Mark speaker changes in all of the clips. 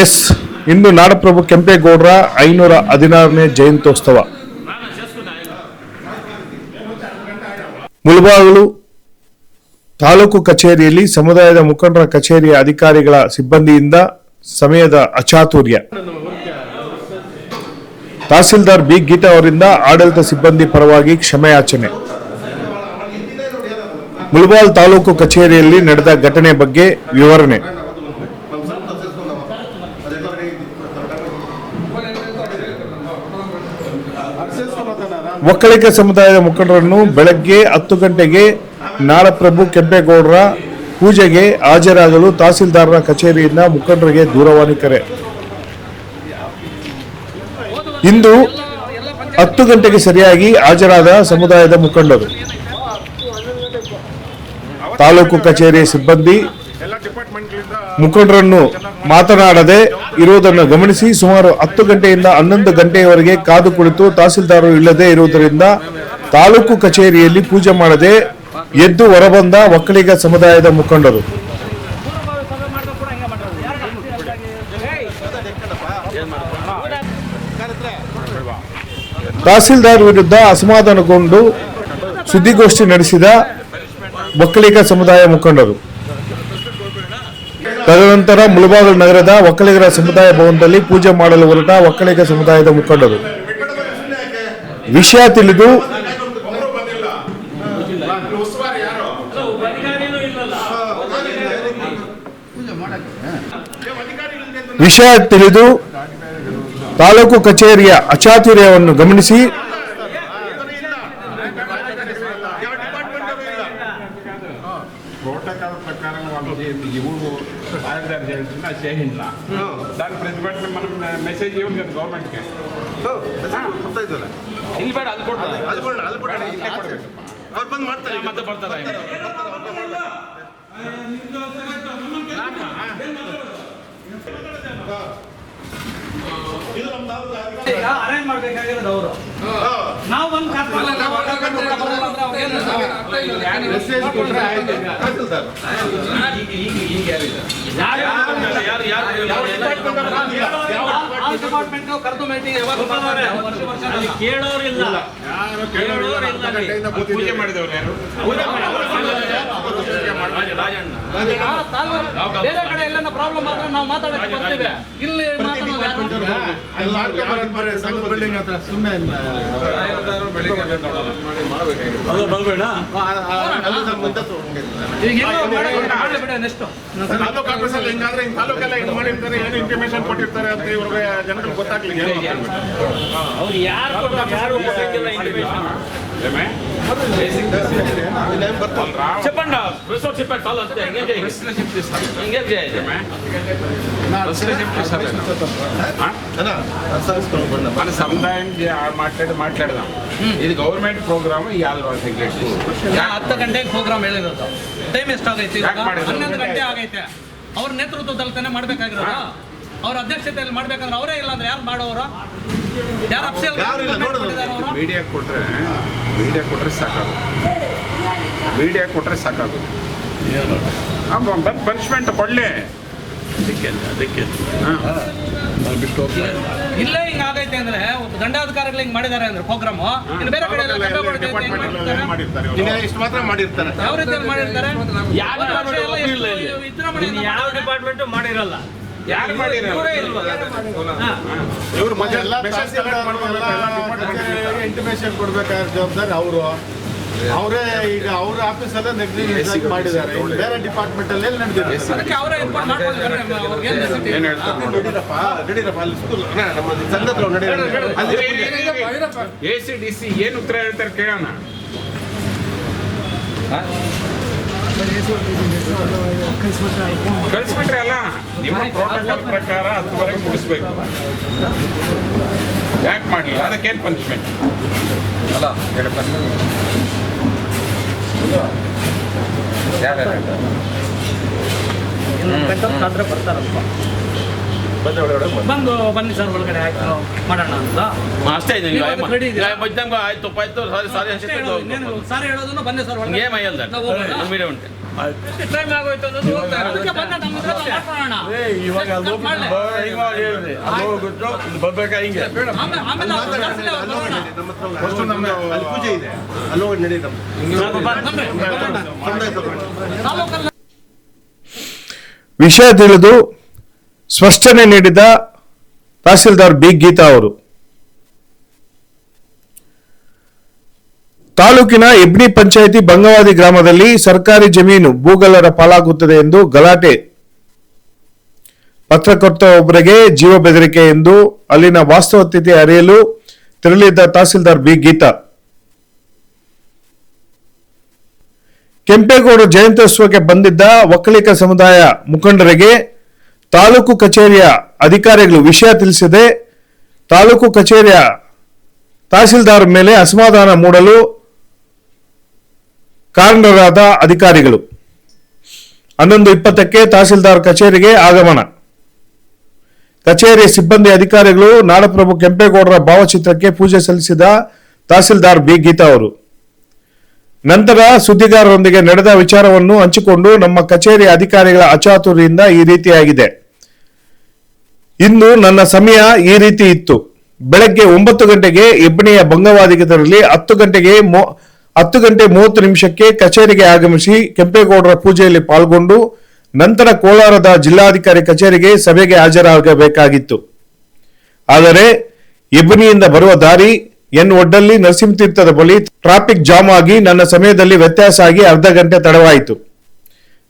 Speaker 1: S, ಇಂದು ನಾಡಪ್ರಭು ಕೆಂಪೇಗೌಡರ ಐನೂರ ಹದಿನಾರನೇ ಜಯಂತ್ಯೋತ್ಸವ. ಮುಳಬಾಗಿಲು ತಾಲೂಕು ಕಚೇರಿಯಲ್ಲಿ ಸಮುದಾಯದ ಮುಖಂಡರ ಕಚೇರಿಯ ಅಧಿಕಾರಿಗಳ ಸಿಬ್ಬಂದಿಯಿಂದ ಸಮಯದ ಅಚಾತುರ್ಯ. ತಹಸೀಲ್ದಾರ್ ಬಿ ಗೀತಾ ಅವರಿಂದ ಆಡಳಿತ ಸಿಬ್ಬಂದಿ ಪರವಾಗಿ ಕ್ಷಮೆಯಾಚನೆ. ಮುಳಬಾಲ್ ತಾಲೂಕು ಕಚೇರಿಯಲ್ಲಿ ನಡೆದ ಘಟನೆ ಬಗ್ಗೆ ವಿವರಣೆ. ಒಕ್ಕಲಿಗ ಸಮುದಾಯದ ಮುಖಂಡರನ್ನು ಬೆಳಗ್ಗೆ ಹತ್ತು ಗಂಟೆಗೆ ನಾಡಪ್ರಭು ಕೆಂಪೇಗೌಡರ ಪೂಜೆಗೆ ಹಾಜರಾಗಲು ತಹಸೀಲ್ದಾರರ ಕಚೇರಿಯಿಂದ ಮುಖಂಡರಿಗೆ ದೂರವಾಣಿ ಕರೆ. ಇಂದು ಹತ್ತು ಗಂಟೆಗೆ ಸರಿಯಾಗಿ ಹಾಜರಾದ ಸಮುದಾಯದ ಮುಖಂಡರು. ತಾಲೂಕು ಕಚೇರಿ ಸಿಬ್ಬಂದಿ ಮುಖಂಡರನ್ನು ಮಾತನಾಡದೆ ಇರುವುದನ್ನು ಗಮನಿಸಿ ಸುಮಾರು ಹತ್ತು ಗಂಟೆಯಿಂದ ಹನ್ನೊಂದು ಗಂಟೆಯವರೆಗೆ ಕಾದು ಕುಳಿತು ತಹಸೀಲ್ದಾರರು ಇಲ್ಲದೆ ಇರುವುದರಿಂದ ತಾಲೂಕು ಕಚೇರಿಯಲ್ಲಿ ಪೂಜೆ ಮಾಡದೆ ಎದ್ದು ಹೊರಬಂದ ಒಕ್ಕಲಿಗ ಸಮುದಾಯದ ಮುಖಂಡರು. ತಹಸೀಲ್ದಾರ್ ವಿರುದ್ಧ ಅಸಮಾಧಾನಗೊಂಡು ಸುದ್ದಿಗೋಷ್ಠಿ ನಡೆಸಿದ ಒಕ್ಕಲಿಗ ಸಮುದಾಯ ಮುಖಂಡರು. ತದನಂತರ ಮುಳಬಾಗಿಲು ನಗರದ ಒಕ್ಕಲಿಗರ ಸಮುದಾಯ ಭವನದಲ್ಲಿ ಪೂಜೆ ಮಾಡಲು ಹೊರಟ ಒಕ್ಕಲಿಗ ಸಮುದಾಯದ ಮುಖಂಡರು. ವಿಷಯ ತಿಳಿದು ವಿಷಯ ತಿಳಿದು ತಾಲೂಕು ಕಚೇರಿಯ ಅಚಾತುರ್ಯವನ್ನು ಗಮನಿಸಿ
Speaker 2: చేయాల్సింది అది చేయించాల దాని ప్రతిభటన మనం మెసేజ్ ఇవ్వం కదా గవర్నమెంట్కి ಇಲ್ಲಿ ಬೇಡ ಅಲ್ಲಿ ಕೊಡ್ತಾರೆ ಇಲ್ಲೇ ಕೊಡ್ಬೇಕು
Speaker 3: ಅವ್ರು ಬಂದು ಮಾಡ್ತಾರೆ ಈಗ.
Speaker 2: ಮತ್ತೆ ಬರ್ತಾರೆ
Speaker 4: ಈಗ ಅರೇಂಜ್ ಮಾಡ್ಬೇಕಾಗಿರೋದು ಅವರು. ನಾವು
Speaker 3: ಮೆಸೇಜ್ ಕೊಟ್ಟರೆ ಆಯ್ತು. ತಹಸೀಲ್ದಾರ್.
Speaker 4: ಡಿಪಾರ್ಟ್ಮೆಂಟ್ ಕರೆದು ಮೀಟಿಂಗ್ ಯಾವಾಗ ಮಾಡ್ತಾರೆ? ವರ್ಷ ವರ್ಷ
Speaker 5: ಕೇಳೋರಿಲ್ಲ.
Speaker 2: ಪೂಜೆ ಮಾಡಿದವ್ರು ಯಾರು?
Speaker 4: ಬೇರೆ ಕಡೆ ಎಲ್ಲ ಪ್ರಾಬ್ಲಮ್ ಆದ್ರೆ ನಾವು ಮಾತಾಡಕ್ಕೆ ಬರ್ತೀವಿ. ಇಲ್ಲಿ ಮಾತಾಡೋದು
Speaker 2: ಹಿಂಗಾದ್ರೆ ಹಿಂಗ್ ತಾಲೂಕೆಲ್ಲ ಹಿಂಗ್ ಮಾಡಿರ್ತಾರೆ ಏನು ಇಂಟಿಮೇಷನ್ ಕೊಟ್ಟಿರ್ತಾರೆ ಅಂತ ಇವ್ರಿಗೆ ಜನರಿಗೆ ಗೊತ್ತಾಗ್ಲಿಲ್ಲ
Speaker 5: ಯಾರು ಕೊಡ್ತಾರೆ ಯಾರು ಗೊತ್ತಿಲ್ಲ ಇಂಟಿಮೇಷನ್
Speaker 3: ಇಲ್ಲೇನ್ ಬರ್ತಾರೆ?
Speaker 5: చెప్పండి రిసోర్ట్ చెప్పండి చాలు అంతే ఎంగేజ్ ఎంగేజ్ చేయాలి
Speaker 3: అన్న, సర్వీస్కొని పోండి.
Speaker 2: మన సముదాయం మాట్లాడి మాట్లాడదాం ఇది గవర్నమెంట్ ప్రోగ్రామ్ ఇవాళ సెక్రెటరీ
Speaker 4: ಹತ್ತು ಗಂಟೆಗೆ ಪ್ರೋಗ್ರಾಮ್ ಹೇಳಿರೋದು ಟೈಮ್ ಎಷ್ಟಾಗೈತೆ ಇವಾಗ
Speaker 2: ಯಾಕ್ ಮಾಡಿದ್ರು?
Speaker 4: ಹನ್ನೊಂದು ಗಂಟೆ ಆಗೈತೆ ಅವ್ರ ನೇತೃತ್ವದಲ್ಲಿ ತಾನೇ ಮಾಡ್ಬೇಕಾಗಿರೋದು ಅವ್ರ ಅಧ್ಯಕ್ಷತೆಯಲ್ಲಿ ಮಾಡ್ಬೇಕಂದ್ರೆ ಅವರೇ ಇಲ್ಲ ಅಂದ್ರೆ ಯಾರು ಮಾಡೋರು ಯಾರು ಅಫ್ಸಿಯಲ್
Speaker 3: ಯಾರು ಇಲ್ಲ, ನೋಡು.
Speaker 4: ಅವರು
Speaker 2: ಮೀಡಿಯಾ ಕೊಟ್ರೆ ಮೀಡಿಯಾ ಕೊಟ್ಟರೆ ಸಾಕಾಗು ಮೀಡಿಯಾ ಕೊಟ್ಟರೆ ಸಾಕಾಗು ಬಂದು ಪನಿಷ್ಮೆಂಟ್ ಕೊಡಲಿ.
Speaker 5: ಅದಕ್ಕೆ ಅದಕ್ಕೆ
Speaker 4: ಇಲ್ಲೇ. ಹಿಂಗ್ ಆಗೈತೆ ಅಂದ್ರೆ ಒಂದು ದಂಡಾಧಿಕಾರಿಗಳು ಹಿಂಗ್ ಮಾಡಿದ್ದಾರೆ ಅಂದ್ರೆ ಪ್ರೋಗ್ರಾಮ್ ಇನ್ನು ಬೇರೆ ಕಡೆ
Speaker 3: ಇಷ್ಟು ಮಾತ್ರ ಮಾಡಿರ್ತಾರೆ.
Speaker 4: ಯಾವ ರೀತಿ ಮಾಡಿರ್ತಾರೆ?
Speaker 5: ಯಾವ? ಡಿಪಾರ್ಟ್ಮೆಂಟ್ ಮಾಡಿರಲ್ಲ.
Speaker 2: ಯಾರು
Speaker 3: ಇಂಟಿಮೇಷನ್ ಕೊಡ್ಬೇಕಾದ ಜವಾಬ್ದಾರಿ ಅವರು. ಅವರೇ ಈಗ ಅವ್ರ ಆಫೀಸಲ್ಲೇ ನೆಗ್ಲಿಜೆನ್ಸ್ ಮಾಡಿದ್ದಾರೆ. ಬೇರೆ ಡಿಪಾರ್ಟ್ಮೆಂಟ್ ಅಲ್ಲಿ ಎಲ್ಲಿ ನಡೆದಿದೆ?
Speaker 2: ಎ ಸಿ ಡಿ ಸಿ ಏನು ಉತ್ತರ ಹೇಳ್ತಾರೆ ಕೇಳೋಣ? ಕಳಿಸ್ಬಿಟ್ರೆ ಅಲ್ಲ ನಿಮ್ಮ ಪ್ರೋಟೋಕಾಲ್ ಪ್ರಕಾರ ಹತ್ತುವರೆಗೆ ಮುಗಿಸ್ಬೇಕು. ಯಾಕೆ ಮಾಡಲಿಲ್ಲ? ಅದಕ್ಕೇನು ಪನಿಷ್ಮೆಂಟ್ ಅಲ್ಲ
Speaker 4: ಯಾರು ಬರ್ತಾರಪ್ಪ ಬಂದು ಬನ್ನಿ ಸರ್ ಒಳಗಡೆ ಆಯ್ತು ಮಾಡೋಣ ಅಂತ.
Speaker 5: ಅಷ್ಟೇ? ಮಧ್ಯಾಹ್ನ ಸಾರಿ ಸಾರಿ
Speaker 4: ಹೇಳೋದನ್ನು ಬನ್ನಿ
Speaker 5: ಏಮ್? ಮೀಡಿಯಾ ಉಂಟು.
Speaker 4: ಟೈಮ್ ಆಗೋಯ್ತು ಅನ್ನೋದು. ಅದಕ್ಕೆ ನಮ್ಮ.
Speaker 3: ಫಸ್ಟ್ ನಮ್ಮ ಅಲ್ಲಿ ಪೂಜೆ ಇದೆ. ಅಲ್ಲಿ ಹೋಗಿ
Speaker 1: ವಿಷಯ ತಿಳಿದು ಸ್ಪಷ್ಟನೆ ನೀಡಿದ ತಹಸೀಲ್ದಾರ್ ಬಿ ಗೀತಾ ಅವರು. ತಾಲೂಕಿನ ಇಬ್ನಿ ಪಂಚಾಯಿತಿ ಬಂಗವಾದಿ ಗ್ರಾಮದಲ್ಲಿ ಸರ್ಕಾರಿ ಜಮೀನು ಭೂಗಲ್ಲರ ಪಾಲಾಗುತ್ತದೆ ಎಂದು ಗಲಾಟೆ. ಪತ್ರಕರ್ತ ಒಬ್ಬರಿಗೆ ಜೀವ ಬೆದರಿಕೆ ಎಂದು ಅಲ್ಲಿನ ವಾಸ್ತವತೆ ಅರಿಯಲು ತೆರಳಿದ್ದ ತಹಸೀಲ್ದಾರ್ ಬಿ ಗೀತಾ. ಕೆಂಪೇಗೌಡ ಜಯಂತ್ಯೋತ್ಸವಕ್ಕೆ ಬಂದಿದ್ದ ಒಕ್ಕಲಿಗ ಸಮುದಾಯ ಮುಖಂಡರಿಗೆ ತಾಲೂಕು ಕಚೇರಿಯ ಅಧಿಕಾರಿಗಳು ವಿಷಯ ತಿಳಿಸದೆ ತಾಲೂಕು ಕಚೇರಿಯ ತಹಸೀಲ್ದಾರ್ ಮೇಲೆ ಅಸಮಾಧಾನ ಮೂಡಲು ಕಾರಣರಾದ ಅಧಿಕಾರಿಗಳು. ಹನ್ನೊಂದು ಇಪ್ಪತ್ತಕ್ಕೆ ತಹಸೀಲ್ದಾರ್ ಕಚೇರಿಗೆ ಆಗಮನ. ಕಚೇರಿಯ ಸಿಬ್ಬಂದಿ ಅಧಿಕಾರಿಗಳು ನಾಡಪ್ರಭು ಕೆಂಪೇಗೌಡರ ಭಾವಚಿತ್ರಕ್ಕೆ ಪೂಜೆ ಸಲ್ಲಿಸಿದ ತಹಸೀಲ್ದಾರ್ ಬಿ. ಗೀತಾ ಅವರು. ನಂತರ ಸುದ್ದಿಗಾರರೊಂದಿಗೆ ನಡೆದ ವಿಚಾರವನ್ನು ಹಂಚಿಕೊಂಡು ನಮ್ಮ ಕಚೇರಿ ಅಧಿಕಾರಿಗಳ ಅಚಾತುರಿಯಿಂದ ಈ ರೀತಿಯಾಗಿದೆ. ಇಂದು ನನ್ನ ಸಮಯ ಈ ರೀತಿ ಇತ್ತು. ಬೆಳಗ್ಗೆ ಒಂಬತ್ತು ಗಂಟೆಗೆ ಇಬ್ಬನಿಯ ಭಂಗವಾದಿಗದರಲ್ಲಿ ಹತ್ತು ಗಂಟೆಗೆ ಮೂ- ಹತ್ತು ಗಂಟೆ ಮೂವತ್ತು ನಿಮಿಷಕ್ಕೆ ಕಚೇರಿಗೆ ಆಗಮಿಸಿ ಕೆಂಪೇಗೌಡರ ಪೂಜೆಯಲ್ಲಿ ಪಾಲ್ಗೊಂಡು ನಂತರ ಕೋಲಾರದ ಜಿಲ್ಲಾಧಿಕಾರಿ ಕಚೇರಿಗೆ ಸಭೆಗೆ ಹಾಜರಾಗಬೇಕಾಗಿತ್ತು. ಆದರೆ ಇಬ್ಬನಿಯಿಂದ ಬರುವ ದಾರಿ ಎನ್ ಒಡ್ಡಲ್ಲಿ ನರಸಿಂಹತೀರ್ಥದ ಬಳಿ ಟ್ರಾಫಿಕ್ ಜಾಮ್ ಆಗಿ ನನ್ನ ಸಮಯದಲ್ಲಿ ವ್ಯತ್ಯಾಸ ಆಗಿ ಅರ್ಧ ಗಂಟೆ ತಡವಾಯಿತು.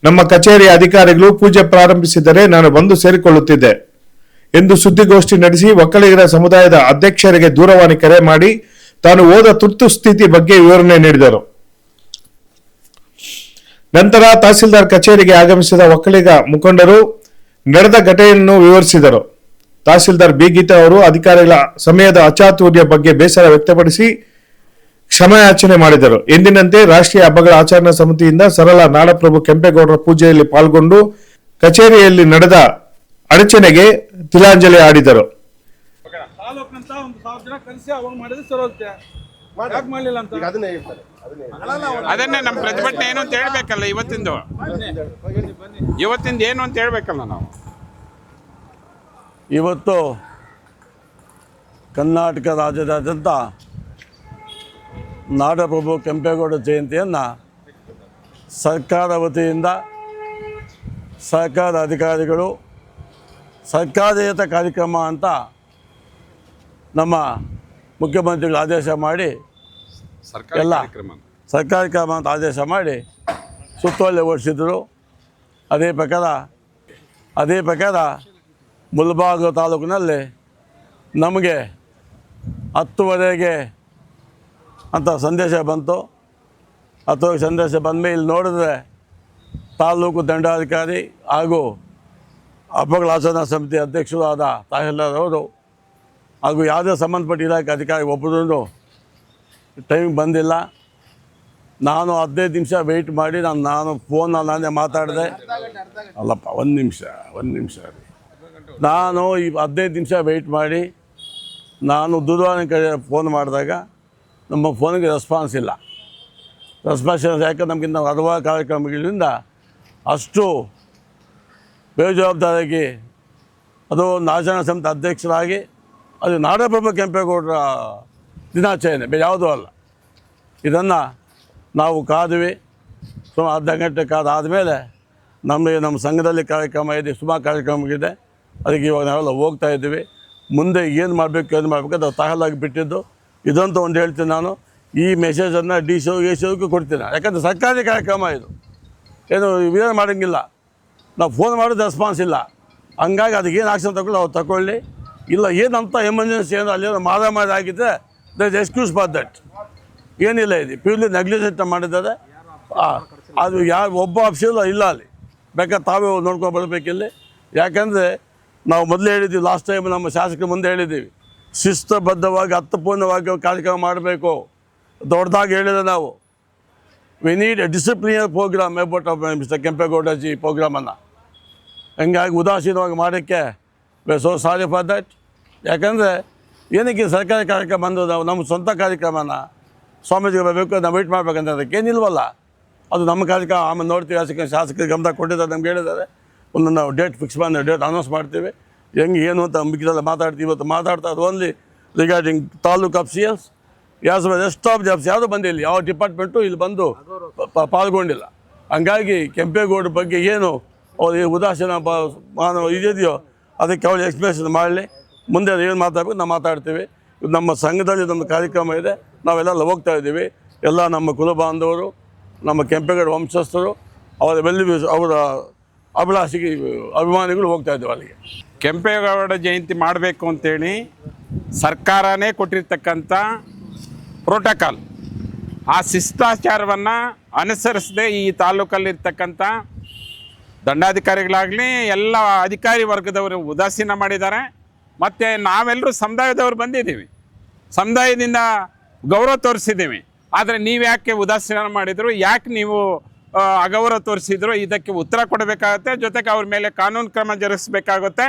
Speaker 1: ನಮ್ಮ ಕಚೇರಿಯ ಅಧಿಕಾರಿಗಳು ಪೂಜೆ ಪ್ರಾರಂಭಿಸಿದರೆ ನಾನು ಬಂದು ಸೇರಿಕೊಳ್ಳುತ್ತಿದ್ದೆ. ಎಂದು ಸುದ್ದಿಗೋಷ್ಠಿ ನಡೆಸಿ ಒಕ್ಕಲಿಗರ ಸಮುದಾಯದ ಅಧ್ಯಕ್ಷರಿಗೆ ದೂರವಾಣಿ ಕರೆ ಮಾಡಿ ತಾನು ಹೋದ ತುರ್ತು ಸ್ಥಿತಿ ಬಗ್ಗೆ ವಿವರಣೆ ನೀಡಿದರು. ನಂತರ ತಹಸೀಲ್ದಾರ್ ಕಚೇರಿಗೆ ಆಗಮಿಸಿದ ಒಕ್ಕಲಿಗ ಮುಖಂಡರು ನಡೆದ ಘಟನೆಯನ್ನು ವಿವರಿಸಿದರು. ತಹಸೀಲ್ದಾರ್ ಬಿ ಗೀತಾ ಅವರು ಅಧಿಕಾರಿಗಳ ಸಮಯದ ಅಚಾತುರ್ಯ ಬಗ್ಗೆ ಬೇಸರ ವ್ಯಕ್ತಪಡಿಸಿ ಕ್ಷಮೆಯಾಚನೆ ಮಾಡಿದರು. ಎಂದಿನಂತೆ ರಾಷ್ಟ್ರೀಯ ಹಬ್ಬಗಳ ಆಚರಣಾ ಸಮಿತಿಯಿಂದ ಸರಳ ನಾಡಪ್ರಭು ಕೆಂಪೇಗೌಡರ ಪೂಜೆಯಲ್ಲಿ ಪಾಲ್ಗೊಂಡು ಕಚೇರಿಯಲ್ಲಿ ನಡೆದ ಅಡಚಣೆಗೆ ತಿಲಾಂಜಲಿ ಆಡಿದರು.
Speaker 3: ಅದನ್ನೇ
Speaker 6: ನಮ್ಮ ಪ್ರತಿಭಟನೆ ಏನು ಅಂತ ಹೇಳ್ಬೇಕಲ್ಲ ಇವತ್ತಿಂದು? ಇವತ್ತಿಂದ ಏನು ಅಂತ ಹೇಳ್ಬೇಕಲ್ಲ ನಾವು?
Speaker 7: ಇವತ್ತು ಕರ್ನಾಟಕ ರಾಜ್ಯದಾದ್ಯಂತ ನಾಡಪ್ರಭು ಕೆಂಪೇಗೌಡ ಜಯಂತಿಯನ್ನು ಸರ್ಕಾರ ವತಿಯಿಂದ ಸರ್ಕಾರ ಅಧಿಕಾರಿಗಳು ಸರ್ಕಾರೇತರ ಕಾರ್ಯಕ್ರಮ ಅಂತ ನಮ್ಮ ಮುಖ್ಯಮಂತ್ರಿಗಳು ಆದೇಶ ಮಾಡಿ ಎಲ್ಲ. ಸರ್ಕಾರಿ ಕ್ರಮ ಅಂತ ಆದೇಶ ಮಾಡಿ ಸುತ್ತೋಲೆ ಓಡಿಸಿದ್ರು ಅದೇ ಪ್ರಕಾರ ಅದೇ ಪ್ರಕಾರ ಮುಲ್ಬಾಗ ತಾಲೂಕಿನಲ್ಲಿ ನಮಗೆ ಹತ್ತುವರೆಗೆ ಅಂತ ಸಂದೇಶ ಬಂತು ಹತ್ತುವರೆಗೆ ಸಂದೇಶ ಬಂದ ಮೇಲೆ ನೋಡಿದ್ರೆ ತಾಲೂಕು ದಂಡಾಧಿಕಾರಿ ಹಾಗೂ ಹಬ್ಬಗಳ ಆಚರಣಾ ಸಮಿತಿ ಅಧ್ಯಕ್ಷರು ಆದ ತಹಸೀಲ್ದಾರ್ ಅವರು ಹಾಗೂ ಯಾವುದೇ ಸಂಬಂಧಪಟ್ಟ ಇಲಾಖೆ ಅಧಿಕಾರಿ ಒಬ್ಬರೊಂದು ಟೈಮ್ ಬಂದಿಲ್ಲ. ನಾನು ಹದಿನೈದು ನಿಮಿಷ ವೆಯ್ಟ್ ಮಾಡಿ ನಾನು ನಾನು ಫೋನಲ್ಲಿ ನಾನೇ ಮಾತಾಡಿದೆ. ಅಲ್ಲಪ್ಪ, ಒಂದು ನಿಮಿಷ ಒಂದು ನಿಮಿಷ ರೀ. ನಾನು ಈ ಹದಿನೈದು ನಿಮಿಷ ವೆಯ್ಟ್ ಮಾಡಿ, ನಾನು ದೂರವಾಣಿ ಕಡೆ ಫೋನ್ ಮಾಡಿದಾಗ ನಮ್ಮ ಫೋನಿಗೆ ರೆಸ್ಪಾನ್ಸ್ ಇಲ್ಲ. ರೆಸ್ಪಾನ್ಸ್ ಯಾಕಂದ್ರೆ ನಮಗಿಂತ ಹಲವಾರು ಕಾರ್ಯಕ್ರಮಗಳಿಂದ ಅಷ್ಟು ಬೇಜವಾಬ್ದಾರಿಯಾಗಿ ಅದು ನಾಶನ ಸಮಿತಿ ಅಧ್ಯಕ್ಷರಾಗಿ ಅದು ನಾಡಪ್ರಭು ಕೆಂಪೇಗೌಡರ ದಿನಾಚರಣೆ, ಬೇರೆ ಯಾವುದೂ ಅಲ್ಲ. ಇದನ್ನು ನಾವು ಕಾದ್ವಿ. ಸುಮಾರು ಅರ್ಧ ಗಂಟೆ ಕಾದಾದಮೇಲೆ ನಮಗೆ ನಮ್ಮ ಸಂಘದಲ್ಲಿ ಕಾರ್ಯಕ್ರಮ ಇದೆ ಸುಮಾರು ಕಾರ್ಯಕ್ರಮಗಳಿದೆ. ಅದಕ್ಕೆ ಇವಾಗ ನಾವೆಲ್ಲ ಹೋಗ್ತಾ ಇದ್ದೀವಿ. ಮುಂದೆ ಏನು ಮಾಡಬೇಕು ಏನು ಮಾಡಬೇಕು ಅದು ತಹಲಾಗಿ ಬಿಟ್ಟಿದ್ದು. ಇದಂತೂ ಒಂದು ಹೇಳ್ತೀನಿ ನಾನು. ಈ ಮೆಸೇಜನ್ನು ಡಿ ಸಿ ಎ ಸಿ ಕೊಡ್ತೀನಿ. ಯಾಕಂದರೆ ಸರ್ಕಾರಿ ಕಾರ್ಯಕ್ರಮ ಇದು. ಏನು ಇವೇನು ಮಾಡೋಂಗಿಲ್ಲ. ನಾವು ಫೋನ್ ಮಾಡೋದು ರೆಸ್ಪಾನ್ಸ್ ಇಲ್ಲ. ಹಂಗಾಗಿ ಏನು ಆಕ್ಷನ್ ತಗೊಳ್ಳಿ, ಅವ್ರು ತಗೊಳ್ಳಿ. ಇಲ್ಲ, ಏನಂತ ಎಮರ್ಜೆನ್ಸಿ ಏನು ಅಲ್ಲಿ ಮಾದ ಮಾದ ಆಗಿದ್ದರೆ ದಟ್ ಎಕ್ಸ್ಕ್ಯೂಸ್ ಫಾರ್ ದಟ್ ಏನಿಲ್ಲ ಇದು ಪ್ಯೂರ್ಲಿ ನೆಗ್ಲಿಜೆಂಟ್ ಮಾಡಿದ್ದಾರೆ. ಅದು ಯಾರು, ಒಬ್ಬ ಆಫೀಸರ್ ಇಲ್ಲ ಅಲ್ಲಿ. ಬೇಕಾದ್ರೆ ತಾವೇ ನೋಡ್ಕೊಂಡು ಬರಬೇಕಿಲ್ಲಿ ಯಾಕಂದರೆ ನಾವು ಮೊದಲೇ ಹೇಳಿದ್ದೀವಿ ಲಾಸ್ಟ್ ಟೈಮ್ ನಮ್ಮ ಶಾಸಕರ ಮುಂದೆ ಹೇಳಿದ್ದೀವಿ. ಶಿಸ್ತಬದ್ಧವಾಗಿ, ಅರ್ಥಪೂರ್ಣವಾಗಿ ಕಾರ್ಯಕ್ರಮ ಮಾಡಬೇಕು. ದೊಡ್ಡದಾಗಿ ಹೇಳಿದೆ ನಾವು. We need a disciplinary program about mister Kempegowdaji ಪ್ರೋಗ್ರಾಮನ್ನು ಹಂಗಾಗಿ ಉದಾಸೀನವಾಗಿ ಮಾಡೋಕ್ಕೆ ವೆ ಸೋ ಸಾರಿ ಫಾರ್ ದಟ್ ಯಾಕಂದರೆ ಏನಕ್ಕೆ ಸರ್ಕಾರಿ ಕಾರ್ಯಕ್ರಮ ಬಂದು ನಾವು ನಮ್ಮ ಸ್ವಂತ ಕಾರ್ಯಕ್ರಮನ ಸ್ವಾಮೀಜಿಗೆ ಬರಬೇಕು ನಾವು ವೆಯ್ಟ್ ಮಾಡಬೇಕಂತ ಅದಕ್ಕೆ ಏನಿಲ್ವಲ್ಲ ಅದು ನಮ್ಮ ಕಾರ್ಯಕ್ರಮ ಆಮೇಲೆ ನೋಡ್ತೀವಿ ಶಾಸಕ ಶಾಸಕರಿಗೆ ಗಮನ ಕೊಟ್ಟಿದ್ದಾರೆ ನಮ್ಗೆ ಹೇಳಿದ್ದಾರೆ ಒಂದು ನಾವು ಡೇಟ್ ಫಿಕ್ಸ್ ಮಾಡಿ ಡೇಟ್ ಅನೌನ್ಸ್ ಮಾಡ್ತೀವಿ ಹೆಂಗೆ ಏನು ಅಂತ ಮಿಕ್ಕಿದೆಲ್ಲ ಮಾತಾಡ್ತೀವಿ ಇವತ್ತು ಮಾತಾಡ್ತಾ ಅದು only regarding taluk of C S as rest of jobs ಯಾವುದೂ ಬಂದಿಲ್ಲ. ಯಾವ ಡಿಪಾರ್ಟ್ಮೆಂಟು ಇಲ್ಲಿ ಬಂದು ಪಾಲ್ಗೊಂಡಿಲ್ಲ. ಹಂಗಾಗಿ ಕೆಂಪೇಗೌಡ ಬಗ್ಗೆ ಏನು ಅವ್ರು ಈ ಉದಾಸೀನ ಮಾನವ ಇದೆಯೋ ಅದಕ್ಕೆ ಅವ್ರು ಎಕ್ಸ್ಪ್ಲೇಷನ್ ಮಾಡಲಿ. ಮುಂದೆ ಏನು ಮಾತಾಡಬೇಕು ನಾವು ಮಾತಾಡ್ತೀವಿ. ನಮ್ಮ ಸಂಘದಲ್ಲಿ ನಮ್ಮ ಕಾರ್ಯಕ್ರಮ ಇದೆ. ನಾವೆಲ್ಲ ಹೋಗ್ತಾ ಇದ್ದೀವಿ. ಎಲ್ಲ ನಮ್ಮ ಕುಲ ಬಾಂಧವರು ನಮ್ಮ ಕೆಂಪೇಗೌಡ ವಂಶಸ್ಥರು, ಅವರ ಬೆಲ್ಲಿ ಅವರ ಅಭಿಲಾಷಿಗೆ ಅಭಿಮಾನಿಗಳು ಹೋಗ್ತಾ ಇದ್ದೀವಿ ಅಲ್ಲಿಗೆ.
Speaker 6: ಕೆಂಪೇಗೌಡ ಜಯಂತಿ ಮಾಡಬೇಕು ಅಂತೇಳಿ ಸರ್ಕಾರನೇ ಕೊಟ್ಟಿರ್ತಕ್ಕಂಥ ಪ್ರೋಟೋಕಾಲ್. ಆ ಶಿಸ್ತಾಚಾರವನ್ನು ಅನುಸರಿಸದೆ ಈ ತಾಲೂಕಲ್ಲಿರ್ತಕ್ಕಂಥ ದಂಡಾಧಿಕಾರಿಗಳಾಗಲಿ, ಎಲ್ಲ ಅಧಿಕಾರಿ ವರ್ಗದವರು ಉದಾಸೀನ ಮಾಡಿದ್ದಾರೆ. ಮತ್ತು ನಾವೆಲ್ಲರೂ ಸಮುದಾಯದವರು ಬಂದಿದ್ದೀವಿ. ಸಮುದಾಯದಿಂದ ಗೌರವ ತೋರಿಸಿದ್ದೀವಿ. ಆದರೆ ನೀವು ಯಾಕೆ ಉದಾಸೀನ ಮಾಡಿದರು? ಯಾಕೆ ನೀವು ಅಗೌರವ ತೋರಿಸಿದ್ರು? ಇದಕ್ಕೆ ಉತ್ತರ ಕೊಡಬೇಕಾಗುತ್ತೆ. ಜೊತೆಗೆ ಅವ್ರ ಮೇಲೆ ಕಾನೂನು ಕ್ರಮ ಜರುಗಿಸಬೇಕಾಗುತ್ತೆ.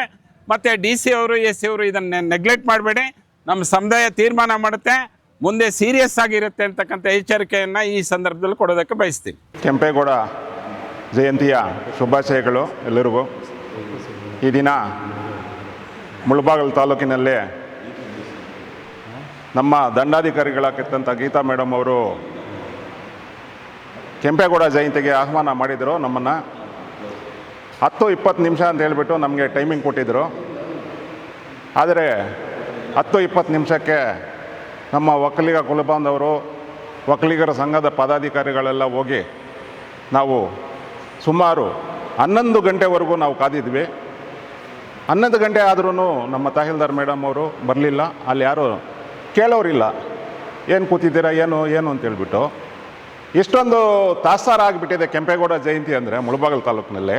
Speaker 6: ಮತ್ತು ಡಿ ಸಿ ಅವರು, ಎ ಸಿ ಅವರು ಇದನ್ನು ನೆಗ್ಲೆಕ್ಟ್ ಮಾಡಬೇಡಿ. ನಮ್ಮ ಸಮುದಾಯ ತೀರ್ಮಾನ ಮಾಡುತ್ತೆ. ಮುಂದೆ ಸೀರಿಯಸ್ ಆಗಿರುತ್ತೆ ಅಂತಕ್ಕಂಥ ಎಚ್ಚರಿಕೆಯನ್ನು ಈ ಸಂದರ್ಭದಲ್ಲಿ ಕೊಡೋದಕ್ಕೆ ಬಯಸ್ತೀನಿ.
Speaker 8: ಕೆಂಪೇಗೌಡ ಜಯಂತಿಯ ಶುಭಾಶಯಗಳು ಎಲ್ಲರಿಗೂ. ಈ ದಿನ ಮುಳಬಾಗಲ್ ತಾಲೂಕಿನಲ್ಲಿ ನಮ್ಮ ದಂಡಾಧಿಕಾರಿಗಳಾಗಿರ್ತಂಥ ಗೀತಾ ಮೇಡಮ್ ಅವರು ಕೆಂಪೇಗೌಡ ಜಯಂತಿಗೆ ಆಹ್ವಾನ ಮಾಡಿದರು ನಮ್ಮನ್ನು. ಹತ್ತು ಇಪ್ಪತ್ತು ನಿಮಿಷ ಅಂತ ಹೇಳಿಬಿಟ್ಟು ನಮಗೆ ಟೈಮಿಂಗ್ ಕೊಟ್ಟಿದ್ದರು ಆದರೆ ಹತ್ತು ಇಪ್ಪತ್ತು ನಿಮಿಷಕ್ಕೆ ನಮ್ಮ ಒಕ್ಕಲಿಗ ಕುಲಬಾಂಧವರು ಒಕ್ಕಲಿಗರ ಸಂಘದ ಪದಾಧಿಕಾರಿಗಳೆಲ್ಲ ಹೋಗಿ ನಾವು ಸುಮಾರು ಹನ್ನೊಂದು ಗಂಟೆವರೆಗೂ ನಾವು ಕಾದಿದ್ವಿ. ಹನ್ನೊಂದು ಗಂಟೆ ಆದ್ರೂ ನಮ್ಮ ತಹಸೀಲ್ದಾರ್ ಮೇಡಮ್ ಅವರು ಬರಲಿಲ್ಲ. ಅಲ್ಲಿ ಯಾರು ಕೇಳೋರಿಲ್ಲ. ಏನು ಕೂತಿದ್ದೀರಾ, ಏನು ಏನು ಅಂತೇಳ್ಬಿಟ್ಟು ಇಷ್ಟೊಂದು ತಾಸಾರ ಆಗಿಬಿಟ್ಟಿದೆ ಕೆಂಪೇಗೌಡ ಜಯಂತಿ ಅಂದರೆ ಮುಳಬಾಗಲ್ ತಾಲೂಕಿನಲ್ಲಿ.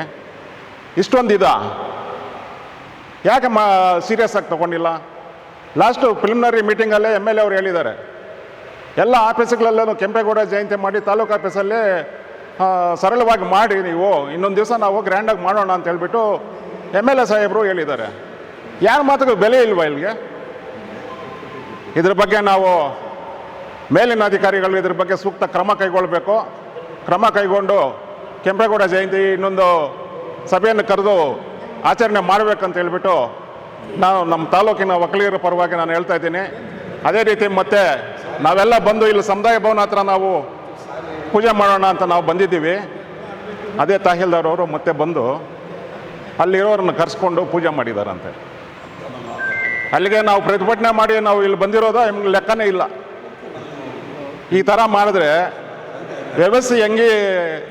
Speaker 8: ಇಷ್ಟೊಂದು ಇದಾ? ಯಾಕೆ ಮ ಸೀರಿಯಸ್ ಆಗಿ ತೊಗೊಂಡಿಲ್ಲ? ಲಾಸ್ಟು ಪ್ರಿಲಿಮಿನರಿ ಮೀಟಿಂಗಲ್ಲೇ ಎಂ ಎಲ್ ಎ ಅವ್ರು ಹೇಳಿದ್ದಾರೆ. ಎಲ್ಲ ಆಫೀಸ್ಗಳಲ್ಲೂ ಕೆಂಪೇಗೌಡ ಜಯಂತಿ ಮಾಡಿ ತಾಲೂಕು ಆಫೀಸಲ್ಲೇ ಸರಳವಾಗಿ ಮಾಡಿ ನೀವು. ಇನ್ನೊಂದು ದಿವಸ ನಾವು ಗ್ರ್ಯಾಂಡಾಗಿ ಮಾಡೋಣ ಅಂತ ಹೇಳ್ಬಿಟ್ಟು ಎಂ ಎಲ್ ಎ ಸಾಹೇಬರು ಹೇಳಿದ್ದಾರೆ. ಯಾರ ಮಾತುಗೂ ಬೆಲೆ ಇಲ್ವಾ ಇಲ್ಲಿಗೆ ಇದ್ರ ಬಗ್ಗೆ ನಾವು ಮೇಲಿನ ಅಧಿಕಾರಿಗಳು ಇದ್ರ ಬಗ್ಗೆ ಸೂಕ್ತ ಕ್ರಮ ಕೈಗೊಳ್ಳಬೇಕು ಕ್ರಮ ಕೈಗೊಂಡು ಕೆಂಪೇಗೌಡ ಜಯಂತಿ ಇನ್ನೊಂದು ಸಭೆಯನ್ನು ಕರೆದು ಆಚರಣೆ ಮಾಡಬೇಕಂತ ಹೇಳ್ಬಿಟ್ಟು ನಾನು ನಮ್ಮ ತಾಲೂಕಿನ ಒಕ್ಕಲಿಗರ ಪರವಾಗಿ ನಾನು ಹೇಳ್ತಾ ಇದ್ದೀನಿ. ಅದೇ ರೀತಿ ಮತ್ತೆ ನಾವೆಲ್ಲ ಬಂದು ಇಲ್ಲಿ ಸಮುದಾಯ ಭವನ ಹತ್ರ ನಾವು ಪೂಜೆ ಮಾಡೋಣ ಅಂತ ನಾವು ಬಂದಿದ್ದೀವಿ. ಅದೇ ತಹಸೀಲ್ದಾರ್ ಅವರು ಮತ್ತೆ ಬಂದು ಅಲ್ಲಿರೋರನ್ನ ಕರೆಸ್ಕೊಂಡು ಪೂಜೆ ಮಾಡಿದಾರಂತೆ. ಅಲ್ಲಿಗೆ ನಾವು ಪ್ರತಿಭಟನೆ ಮಾಡಿ ನಾವು ಇಲ್ಲಿ ಬಂದಿರೋದು ನಿಮ್ಗೆ ಲೆಕ್ಕನೇ ಇಲ್ಲ. ಈ ಥರ ಮಾಡಿದ್ರೆ ವ್ಯವಸ್ಥೆ ಹೆಂಗೆ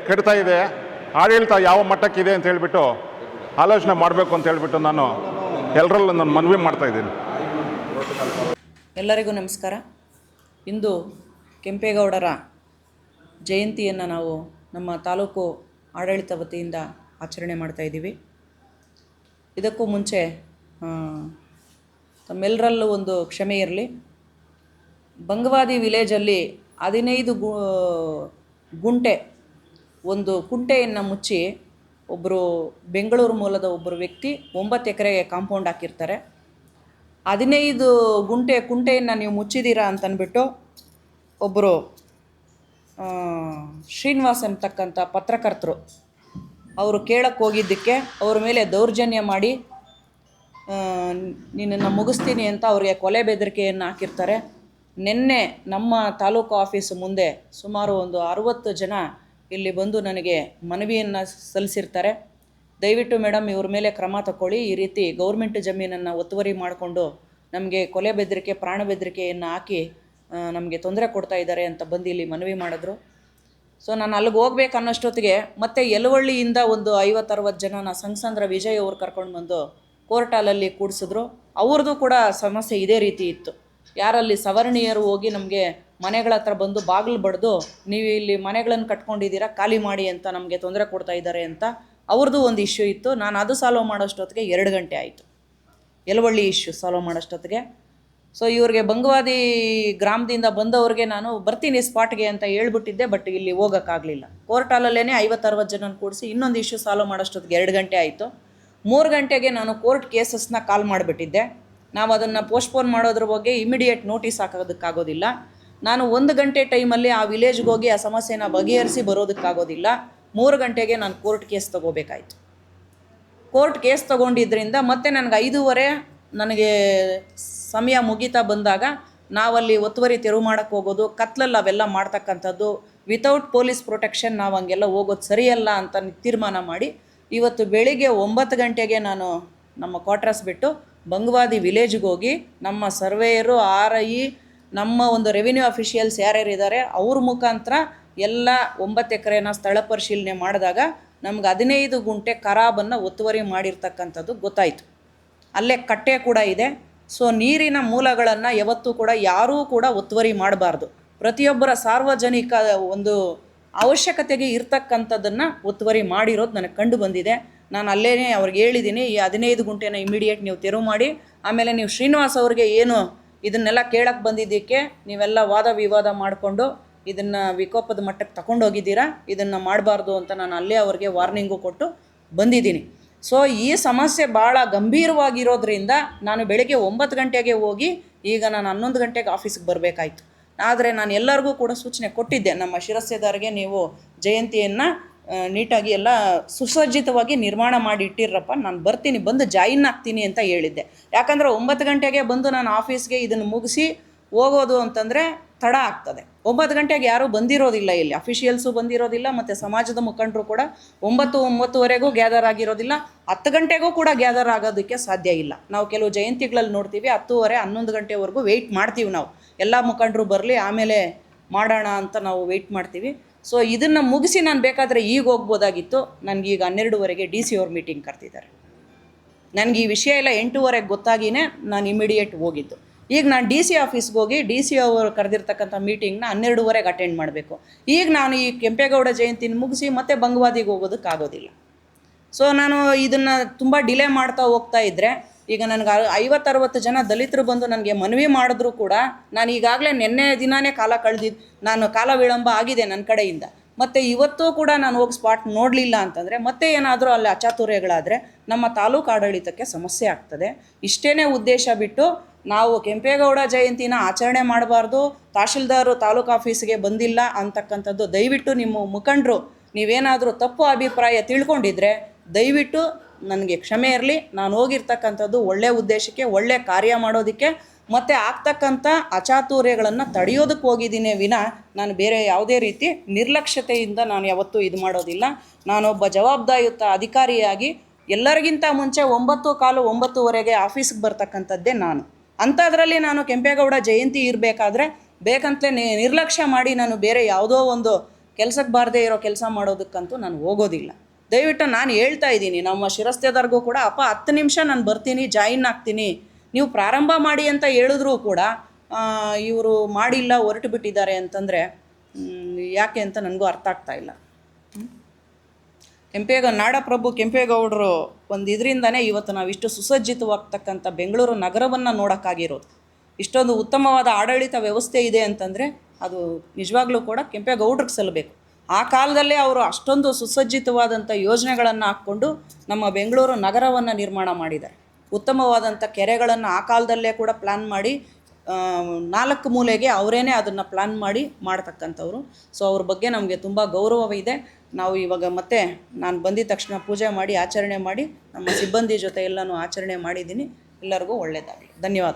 Speaker 8: ಕೆಡ್ತಾ ಇದೆ, ಆಡಳಿತ ಯಾವ ಮಟ್ಟಕ್ಕಿದೆ ಅಂತ ಹೇಳ್ಬಿಟ್ಟು ಆಲೋಚನೆ ಮಾಡಬೇಕು ಅಂತ ಹೇಳಿಬಿಟ್ಟು ನಾನು ಎಲ್ಲರಲ್ಲೂ ನಾನು ಮನವಿ ಮಾಡ್ತಾ ಇದ್ದೀನಿ.
Speaker 9: ಎಲ್ಲರಿಗೂ ನಮಸ್ಕಾರ. ಇಂದು ಕೆಂಪೇಗೌಡರ ಜಯಂತಿಯನ್ನು ನಾವು ನಮ್ಮ ತಾಲೂಕು ಆಡಳಿತ ವತಿಯಿಂದ ಆಚರಣೆ ಮಾಡ್ತಾ ಇದ್ದೀವಿ. ಇದಕ್ಕೂ ಮುಂಚೆ ತಮ್ಮೆಲ್ಲರಲ್ಲೂ ಒಂದು ಕ್ಷಮೆ ಇರಲಿ. ಬಂಗವಾದಿ ವಿಲೇಜಲ್ಲಿ ಹದಿನೈದು ಗು, ಗುಂಟೆ, ಒಂದು ಕುಂಟೆಯನ್ನು ಮುಚ್ಚಿ ಒಬ್ಬರು ಬೆಂಗಳೂರು ಮೂಲದ ಒಬ್ಬರು ವ್ಯಕ್ತಿ ಒಂಬತ್ತು ಎಕರೆಗೆ ಕಾಂಪೌಂಡ್ ಹಾಕಿರ್ತಾರೆ. ಹದಿನೈದು ಗುಂಟೆ ಕುಂಟೆಯನ್ನು ನೀವು ಮುಚ್ಚಿದ್ದೀರಾ ಅಂತಂದ್ಬಿಟ್ಟು ಒಬ್ಬರು ಶ್ರೀನಿವಾಸ್ ಅಂತಕ್ಕಂಥ ಪತ್ರಕರ್ತರು ಅವರು ಕೇಳಕ್ಕೆ ಹೋಗಿದ್ದಕ್ಕೆ ಅವ್ರ ಮೇಲೆ ದೌರ್ಜನ್ಯ ಮಾಡಿ ನಿನ್ನನ್ನು ಮುಗಿಸ್ತೀನಿ ಅಂತ ಅವರಿಗೆ ಕೊಲೆ ಬೆದರಿಕೆಯನ್ನು ಹಾಕಿರ್ತಾರೆ. ನಿನ್ನೆ ನಮ್ಮ ತಾಲೂಕು ಆಫೀಸ್ ಮುಂದೆ ಸುಮಾರು ಒಂದು ಅರುವತ್ತು ಜನ ಇಲ್ಲಿ ಬಂದು ನನಗೆ ಮನವಿಯನ್ನು ಸಲ್ಲಿಸಿರ್ತಾರೆ. ದಯವಿಟ್ಟು ಮೇಡಮ್ ಇವ್ರ ಮೇಲೆ ಕ್ರಮ ತಗೊಳ್ಳಿ ಈ ರೀತಿ ಗೌರ್ಮೆಂಟ್ ಜಮೀನನ್ನು ಒತ್ತುವರಿ ಮಾಡಿಕೊಂಡು ನಮಗೆ ಕೊಲೆ ಬೆದರಿಕೆ, ಪ್ರಾಣ ಬೆದರಿಕೆಯನ್ನು ಹಾಕಿ ನಮಗೆ ತೊಂದರೆ ಕೊಡ್ತಾ ಇದ್ದಾರೆ ಅಂತ ಬಂದು ಇಲ್ಲಿ ಮನವಿ ಮಾಡಿದ್ರು. ಸೊ, ನಾನು ಅಲ್ಲಿಗೆ ಹೋಗ್ಬೇಕು ಅನ್ನೋಷ್ಟೊತ್ತಿಗೆ ಮತ್ತೆ ಯಲವಳ್ಳಿಯಿಂದ ಒಂದು ಐವತ್ತರವತ್ತು ಜನನ ಸಂಸಂದ್ರ ವಿಜಯ್ ಅವ್ರು ಕರ್ಕೊಂಡು ಬಂದು ಕೋರ್ಟ್ ಹಾಲಲ್ಲಿ ಕೂಡಿಸಿದ್ರು. ಅವ್ರದ್ದು ಕೂಡ ಸಮಸ್ಯೆ ಇದೇ ರೀತಿ ಇತ್ತು. ಯಾರಲ್ಲಿ ಸವರ್ಣೀಯರು ಹೋಗಿ ನಮಗೆ ಮನೆಗಳ ಹತ್ರ ಬಂದು ಬಾಗಿಲು ಬಡಿದು ನೀವು ಇಲ್ಲಿ ಮನೆಗಳನ್ನು ಕಟ್ಕೊಂಡಿದ್ದೀರಾ, ಖಾಲಿ ಮಾಡಿ ಅಂತ ನಮಗೆ ತೊಂದರೆ ಕೊಡ್ತಾ ಇದ್ದಾರೆ ಅಂತ ಅವ್ರದ್ದು ಒಂದು ಇಶ್ಯೂ ಇತ್ತು. ನಾನು ಅದು ಸಾಲ್ವ್ ಮಾಡೋಷ್ಟೊತ್ತಿಗೆ ಎರಡು ಗಂಟೆ ಆಯಿತು. ಯಲವಳ್ಳಿ ಇಶ್ಯೂ ಸಾಲ್ವ್ ಮಾಡೋಷ್ಟೊತ್ತಿಗೆ. ಸೊ ಇವ್ರಿಗೆ ಬಂಗವಾದಿ ಗ್ರಾಮದಿಂದ ಬಂದವ್ರಿಗೆ ನಾನು ಬರ್ತೀನಿ ಸ್ಪಾಟ್ಗೆ ಅಂತ ಹೇಳ್ಬಿಟ್ಟಿದ್ದೆ ಬಟ್ ಇಲ್ಲಿ ಹೋಗೋಕ್ಕಾಗಲಿಲ್ಲ. ಕೋರ್ಟ್ ಐವತ್ತು ಅರವತ್ತು ಜನ ಕೂಡಿಸಿ ಇನ್ನೊಂದು ಇಶ್ಯೂ ಸಾಲ್ವ್ ಮಾಡೋಷ್ಟೊತ್ತಿಗೆ ಎರಡು ಗಂಟೆ ಆಯಿತು. ಮೂರು ಗಂಟೆಗೆ ನಾನು ಕೋರ್ಟ್ ಕೇಸಸ್ನ ಕಾಲ್ ಮಾಡಿಬಿಟ್ಟಿದ್ದೆ. ನಾವು ಅದನ್ನು ಪೋಸ್ಟ್ಪೋನ್ ಮಾಡೋದ್ರ ಬಗ್ಗೆ ಇಮಿಡಿಯೇಟ್ ನೋಟಿಸ್ ಹಾಕೋದಕ್ಕಾಗೋದಿಲ್ಲ. ನಾನು ಒಂದು ಗಂಟೆ ಟೈಮಲ್ಲಿ ಆ ವಿಲೇಜ್ಗೆ ಹೋಗಿ ಆ ಸಮಸ್ಯೆನ ಬಗೆಹರಿಸಿ ಬರೋದಕ್ಕಾಗೋದಿಲ್ಲ. ಮೂರು ಗಂಟೆಗೆ ನಾನು ಕೋರ್ಟ್ ಕೇಸ್ ತೊಗೋಬೇಕಾಯಿತು. ಕೋರ್ಟ್ ಕೇಸ್ ತೊಗೊಂಡಿದ್ದರಿಂದ ಮತ್ತೆ ನನಗೆ ಐದೂವರೆ ನನಗೆ ಸಮಯ ಮುಗೀತಾ ಬಂದಾಗ ನಾವಲ್ಲಿ ಒತ್ತುವರಿ ತೆರವು ಮಾಡೋಕ್ಕೆ ಹೋಗೋದು, ಕತ್ಲಲ್ಲಿ ಅವೆಲ್ಲ ಮಾಡ್ತಕ್ಕಂಥದ್ದು ವಿತೌಟ್ ಪೊಲೀಸ್ ಪ್ರೊಟೆಕ್ಷನ್ ನಾವು ಹಂಗೆಲ್ಲ ಹೋಗೋದು ಸರಿಯಲ್ಲ ಅಂತ ತೀರ್ಮಾನ ಮಾಡಿ ಇವತ್ತು ಬೆಳಿಗ್ಗೆ ಒಂಬತ್ತು ಗಂಟೆಗೆ ನಾನು ನಮ್ಮ ಕ್ವಾರ್ಟರ್ಸ್ ಬಿಟ್ಟು ಬಂಗವಾದಿ ವಿಲೇಜ್ಗೆ ಹೋಗಿ ನಮ್ಮ ಸರ್ವೇಯರು ಆರ್ ಐ ನಮ್ಮ ಒಂದು ರೆವಿನ್ಯೂ ಅಫಿಷಿಯಲ್ಸ್ ಯಾರ್ಯಾರಿದ್ದಾರೆ, ಅವ್ರ ಮುಖಾಂತರ ಎಲ್ಲ ಒಂಬತ್ತು ಎಕರೆನ ಸ್ಥಳ ಪರಿಶೀಲನೆ ಮಾಡಿದಾಗ ನಮ್ಗೆ ಹದಿನೈದು ಗುಂಟೆ ಖರಾಬನ್ನು ಒತ್ತುವರಿ ಮಾಡಿರ್ತಕ್ಕಂಥದ್ದು ಗೊತ್ತಾಯಿತು. ಅಲ್ಲೇ ಕಟ್ಟೆ ಕೂಡ ಇದೆ. ಸೊ ನೀರಿನ ಮೂಲಗಳನ್ನು ಯಾವತ್ತೂ ಕೂಡ ಯಾರೂ ಕೂಡ ಒತ್ತುವರಿ ಮಾಡಬಾರ್ದು. ಪ್ರತಿಯೊಬ್ಬರ ಸಾರ್ವಜನಿಕ ಒಂದು ಅವಶ್ಯಕತೆಗೆ ಇರ್ತಕ್ಕಂಥದ್ದನ್ನು ಒತ್ತುವರಿ ಮಾಡಿರೋದು ನನಗೆ ಕಂಡು ಬಂದಿದೆ. ನಾನು ಅಲ್ಲೇ ಅವ್ರಿಗೆ ಹೇಳಿದ್ದೀನಿ, ಈ ಹದಿನೈದು ಗುಂಟೆನ ಇಮಿಡಿಯೇಟ್ ನೀವು ತೆರವು ಮಾಡಿ, ಆಮೇಲೆ ನೀವು ಶ್ರೀನಿವಾಸ್ ಅವ್ರಿಗೆ ಏನು ಇದನ್ನೆಲ್ಲ ಕೇಳಕ್ಕೆ ಬಂದಿದ್ದಕ್ಕೆ ನೀವೆಲ್ಲ ವಾದ ವಿವಾದ ಮಾಡಿಕೊಂಡು ಇದನ್ನು ವಿಕೋಪದ ಮಟ್ಟಕ್ಕೆ ತಗೊಂಡೋಗಿದ್ದೀರಾ? ಇದನ್ನು ಮಾಡಬಾರ್ದು ಅಂತ ನಾನು ಅಲ್ಲೇ ಅವ್ರಿಗೆ ವಾರ್ನಿಂಗು ಕೊಟ್ಟು ಬಂದಿದ್ದೀನಿ. ಸೊ ಈ ಸಮಸ್ಯೆ ಭಾಳ ಗಂಭೀರವಾಗಿರೋದ್ರಿಂದ ನಾನು ಬೆಳಗ್ಗೆ ಒಂಬತ್ತು ಗಂಟೆಗೆ ಹೋಗಿ ಈಗ ನಾನು ಹನ್ನೊಂದು ಗಂಟೆಗೆ ಆಫೀಸ್ಗೆ ಬರಬೇಕಾಯ್ತು. ಆದರೆ ನಾನು ಎಲ್ಲರಿಗೂ ಕೂಡ ಸೂಚನೆ ಕೊಟ್ಟಿದ್ದೆ, ನಮ್ಮ ಶಿರಸ್ಸೆದಾರಿಗೆ ನೀವು ಜಯಂತಿಯನ್ನು ನೀಟಾಗಿ ಎಲ್ಲ ಸುಸಜ್ಜಿತವಾಗಿ ನಿರ್ಮಾಣ ಮಾಡಿ ಇಟ್ಟಿರಪ್ಪ ನಾನು ಬರ್ತೀನಿ, ಬಂದು ಜಾಯಿನ್ ಆಗ್ತೀನಿ ಅಂತ ಹೇಳಿದ್ದೆ. ಯಾಕಂದರೆ ಒಂಬತ್ತು ಗಂಟೆಗೆ ಬಂದು ನಾನು ಆಫೀಸ್ಗೆ ಇದನ್ನು ಮುಗಿಸಿ ಹೋಗೋದು ಅಂತಂದರೆ ತಡ ಆಗ್ತದೆ. ಒಂಬತ್ತು ಗಂಟೆಗೆ ಯಾರೂ ಬಂದಿರೋದಿಲ್ಲ ಇಲ್ಲಿ. ಅಫಿಷಿಯಲ್ಸು ಬಂದಿರೋದಿಲ್ಲ, ಮತ್ತು ಸಮಾಜದ ಮುಖಂಡರು ಕೂಡ ಒಂಬತ್ತು, ಒಂಬತ್ತುವರೆಗೂ ಗ್ಯಾದರ್ ಆಗಿರೋದಿಲ್ಲ. ಹತ್ತು ಗಂಟೆಗೂ ಕೂಡ ಗ್ಯಾದರ್ ಆಗೋದಕ್ಕೆ ಸಾಧ್ಯ ಇಲ್ಲ. ನಾವು ಕೆಲವು ಜಯಂತಿಗಳಲ್ಲಿ ನೋಡ್ತೀವಿ, ಹತ್ತುವರೆ, ಹನ್ನೊಂದು ಗಂಟೆವರೆಗೂ ವೆಯ್ಟ್ ಮಾಡ್ತೀವಿ ನಾವು. ಎಲ್ಲ ಮುಖಂಡರು ಬರಲಿ, ಆಮೇಲೆ ಮಾಡೋಣ ಅಂತ ನಾವು ವೆಯ್ಟ್ ಮಾಡ್ತೀವಿ. ಸೊ ಇದನ್ನು ಮುಗಿಸಿ ನಾನು ಬೇಕಾದರೆ ಈಗ ಹೋಗ್ಬೋದಾಗಿತ್ತು. ನನಗೀಗ ಹನ್ನೆರಡುವರೆಗೆ ಡಿ ಸಿ ಅವ್ರ ಮೀಟಿಂಗ್ ಕರೆದಿದ್ದಾರೆ. ನನಗೆ ಈ ವಿಷಯ ಎಲ್ಲ ಎಂಟೂವರೆಗೆ ಗೊತ್ತಾಗಿಯೇ ನಾನು ಇಮಿಡಿಯೇಟ್ ಹೋಗಿದ್ದು. ಈಗ ನಾನು ಡಿ ಸಿ ಆಫೀಸ್ಗೆ ಹೋಗಿ ಡಿ ಸಿ ಅವರು ಕರೆದಿರ್ತಕ್ಕಂಥ ಮೀಟಿಂಗ್ನ ಹನ್ನೆರಡುವರೆಗೆ ಅಟೆಂಡ್ ಮಾಡಬೇಕು. ಈಗ ನಾನು ಈ ಕೆಂಪೇಗೌಡ ಜಯಂತಿನ ಮುಗಿಸಿ ಮತ್ತೆ ಬಂಗವಾದಿಗೆ ಹೋಗೋದಕ್ಕಾಗೋದಿಲ್ಲ. ಸೊ ನಾನು ಇದನ್ನು ತುಂಬ ಡಿಲೇ ಮಾಡ್ತಾ ಹೋಗ್ತಾ ಇದ್ದರೆ ಈಗ ನನಗೆ ಐವತ್ತರವತ್ತು ಜನ ದಲಿತರು ಬಂದು ನನಗೆ ಮನವಿ ಮಾಡಿದ್ರು ಕೂಡ ನಾನು ಈಗಾಗಲೇ ನಿನ್ನೆ ದಿನಾನೇ ಕಾಲ ಕಳೆದಿದ್ದು ನಾನು ಕಾಲ ವಿಳಂಬ ಆಗಿದೆ ನನ್ನ ಕಡೆಯಿಂದ. ಮತ್ತು ಇವತ್ತೂ ಕೂಡ ನಾನು ಹೋಗಿ ಸ್ಪಾಟ್ ನೋಡಲಿಲ್ಲ ಅಂತಂದರೆ ಮತ್ತೆ ಏನಾದರೂ ಅಲ್ಲಿ ಅಚಾತುರ್ಯಗಳಾದರೆ ನಮ್ಮ ತಾಲೂಕು ಆಡಳಿತಕ್ಕೆ ಸಮಸ್ಯೆ ಆಗ್ತದೆ. ಇಷ್ಟೇ ಉದ್ದೇಶ ಬಿಟ್ಟು ನಾವು ಕೆಂಪೇಗೌಡ ಜಯಂತಿನ ಆಚರಣೆ ಮಾಡಬಾರ್ದು, ತಹಶೀಲ್ದಾರು ತಾಲೂಕು ಆಫೀಸ್ಗೆ ಬಂದಿಲ್ಲ ಅಂತಕ್ಕಂಥದ್ದು ದಯವಿಟ್ಟು ನಿಮ್ಮ ಮುಖಂಡರು ನೀವೇನಾದರೂ ತಪ್ಪು ಅಭಿಪ್ರಾಯ ತಿಳ್ಕೊಂಡಿದ್ರೆ ದಯವಿಟ್ಟು ನನಗೆ ಕ್ಷಮೆ ಇರಲಿ, ನಾನು ಹೋಗಿರ್ತಕ್ಕಂಥದ್ದು ಒಳ್ಳೆಯ ಉದ್ದೇಶಕ್ಕೆ ಒಳ್ಳೆಯ ಕಾರ್ಯ ಮಾಡೋದಕ್ಕೆ, ಮತ್ತು ಆಗ್ತಕ್ಕಂಥ ಅಚಾತುರ್ಯಗಳನ್ನು ತಡೆಯೋದಕ್ಕೆ ಹೋಗಿದ್ದೀನಿ ವಿನ, ನಾನು ಬೇರೆ ಯಾವುದೇ ರೀತಿ ನಿರ್ಲಕ್ಷ್ಯತೆಯಿಂದ ನಾನು ಯಾವತ್ತೂ ಇದು ಮಾಡೋದಿಲ್ಲ. ನಾನೊಬ್ಬ ಜವಾಬ್ದಾರಿಯುತ ಅಧಿಕಾರಿಯಾಗಿ ಎಲ್ಲರಿಗಿಂತ ಮುಂಚೆ ಒಂಬತ್ತು ಕಾಲು ಒಂಬತ್ತುವರೆಗೆ ಆಫೀಸ್ಗೆ ಬರ್ತಕ್ಕಂಥದ್ದೇ ನಾನು. ಅಂಥದ್ರಲ್ಲಿ ನಾನು ಕೆಂಪೇಗೌಡ ಜಯಂತಿ ಇರಬೇಕಾದ್ರೆ ಬೇಕಂತಲೇ ನಿರ್ಲಕ್ಷ್ಯ ಮಾಡಿ ನಾನು ಬೇರೆ ಯಾವುದೋ ಒಂದು ಕೆಲಸಕ್ಕೆ ಬಾರದೇ ಇರೋ ಕೆಲಸ ಮಾಡೋದಕ್ಕಂತೂ ನಾನು ಹೋಗೋದಿಲ್ಲ. ದಯವಿಟ್ಟು ನಾನು ಹೇಳ್ತಾ ಇದ್ದೀನಿ, ನಮ್ಮ ಶಿರಸ್ತೆದಾರ್ಗೂ ಕೂಡ, ಅಪ್ಪ, ಹತ್ತು ನಿಮಿಷ ನಾನು ಬರ್ತೀನಿ, ಜಾಯಿನ್ ಆಗ್ತೀನಿ. ನೀವು ಪ್ರಾರಂಭ ಮಾಡಿ ಅಂತ ಹೇಳಿದ್ರೂ ಕೂಡ ಇವರು ಮಾಡಿಲ್ಲ, ಹೊರಟು ಬಿಟ್ಟಿದ್ದಾರೆ ಅಂತಂದರೆ ಯಾಕೆ ಅಂತ ನನಗೂ ಅರ್ಥ ಆಗ್ತಾ ಇಲ್ಲ. ಕೆಂಪೇಗ ನಾಡಪ್ರಭು ಕೆಂಪೇಗೌಡರು ಒಂದು ಇದರಿಂದನೇ ಇವತ್ತು ನಾವು ಇಷ್ಟು ಸುಸಜ್ಜಿತವಾಗ್ತಕ್ಕಂಥ ಬೆಂಗಳೂರು ನಗರವನ್ನು ನೋಡೋಕ್ಕಾಗಿರೋದು. ಇಷ್ಟೊಂದು ಉತ್ತಮವಾದ ಆಡಳಿತ ವ್ಯವಸ್ಥೆ ಇದೆ ಅಂತಂದರೆ, ಅದು ನಿಜವಾಗ್ಲೂ ಕೂಡ ಕೆಂಪೇಗೌಡ್ರಿಗೆ ಸಲ್ಲಬೇಕು ಆ ಕಾಲದಲ್ಲೇ ಅವರು ಅಷ್ಟೊಂದು ಸುಸಜ್ಜಿತವಾದಂಥ ಯೋಜನೆಗಳನ್ನು ಹಾಕ್ಕೊಂಡು ನಮ್ಮ ಬೆಂಗಳೂರು ನಗರವನ್ನು ನಿರ್ಮಾಣ ಮಾಡಿದ್ದಾರೆ. ಉತ್ತಮವಾದಂಥ ಕೆರೆಗಳನ್ನು ಆ ಕಾಲದಲ್ಲೇ ಕೂಡ ಪ್ಲ್ಯಾನ್ ಮಾಡಿ ನಾಲ್ಕು ಮೂಲೆಗೆ ಅವರೇನೆ ಅದನ್ನು ಪ್ಲ್ಯಾನ್ ಮಾಡಿ ಮಾಡ್ತಕ್ಕಂಥವ್ರು. ಸೊ ಅವ್ರ ಬಗ್ಗೆ ನಮಗೆ ತುಂಬ ಗೌರವವಿದೆ. ನಾವು ಇವಾಗ ಮತ್ತೆ ನಾನು ಬಂದಿದ ತಕ್ಷಣ ಪೂಜೆ ಮಾಡಿ, ಆಚರಣೆ ಮಾಡಿ, ನಮ್ಮ ಸಿಬ್ಬಂದಿ ಜೊತೆ ಎಲ್ಲನೂ ಆಚರಣೆ ಮಾಡಿದ್ದೀನಿ. ಎಲ್ಲರಿಗೂ ಒಳ್ಳೆಯದಾಗಲಿ ಧನ್ಯವಾದ.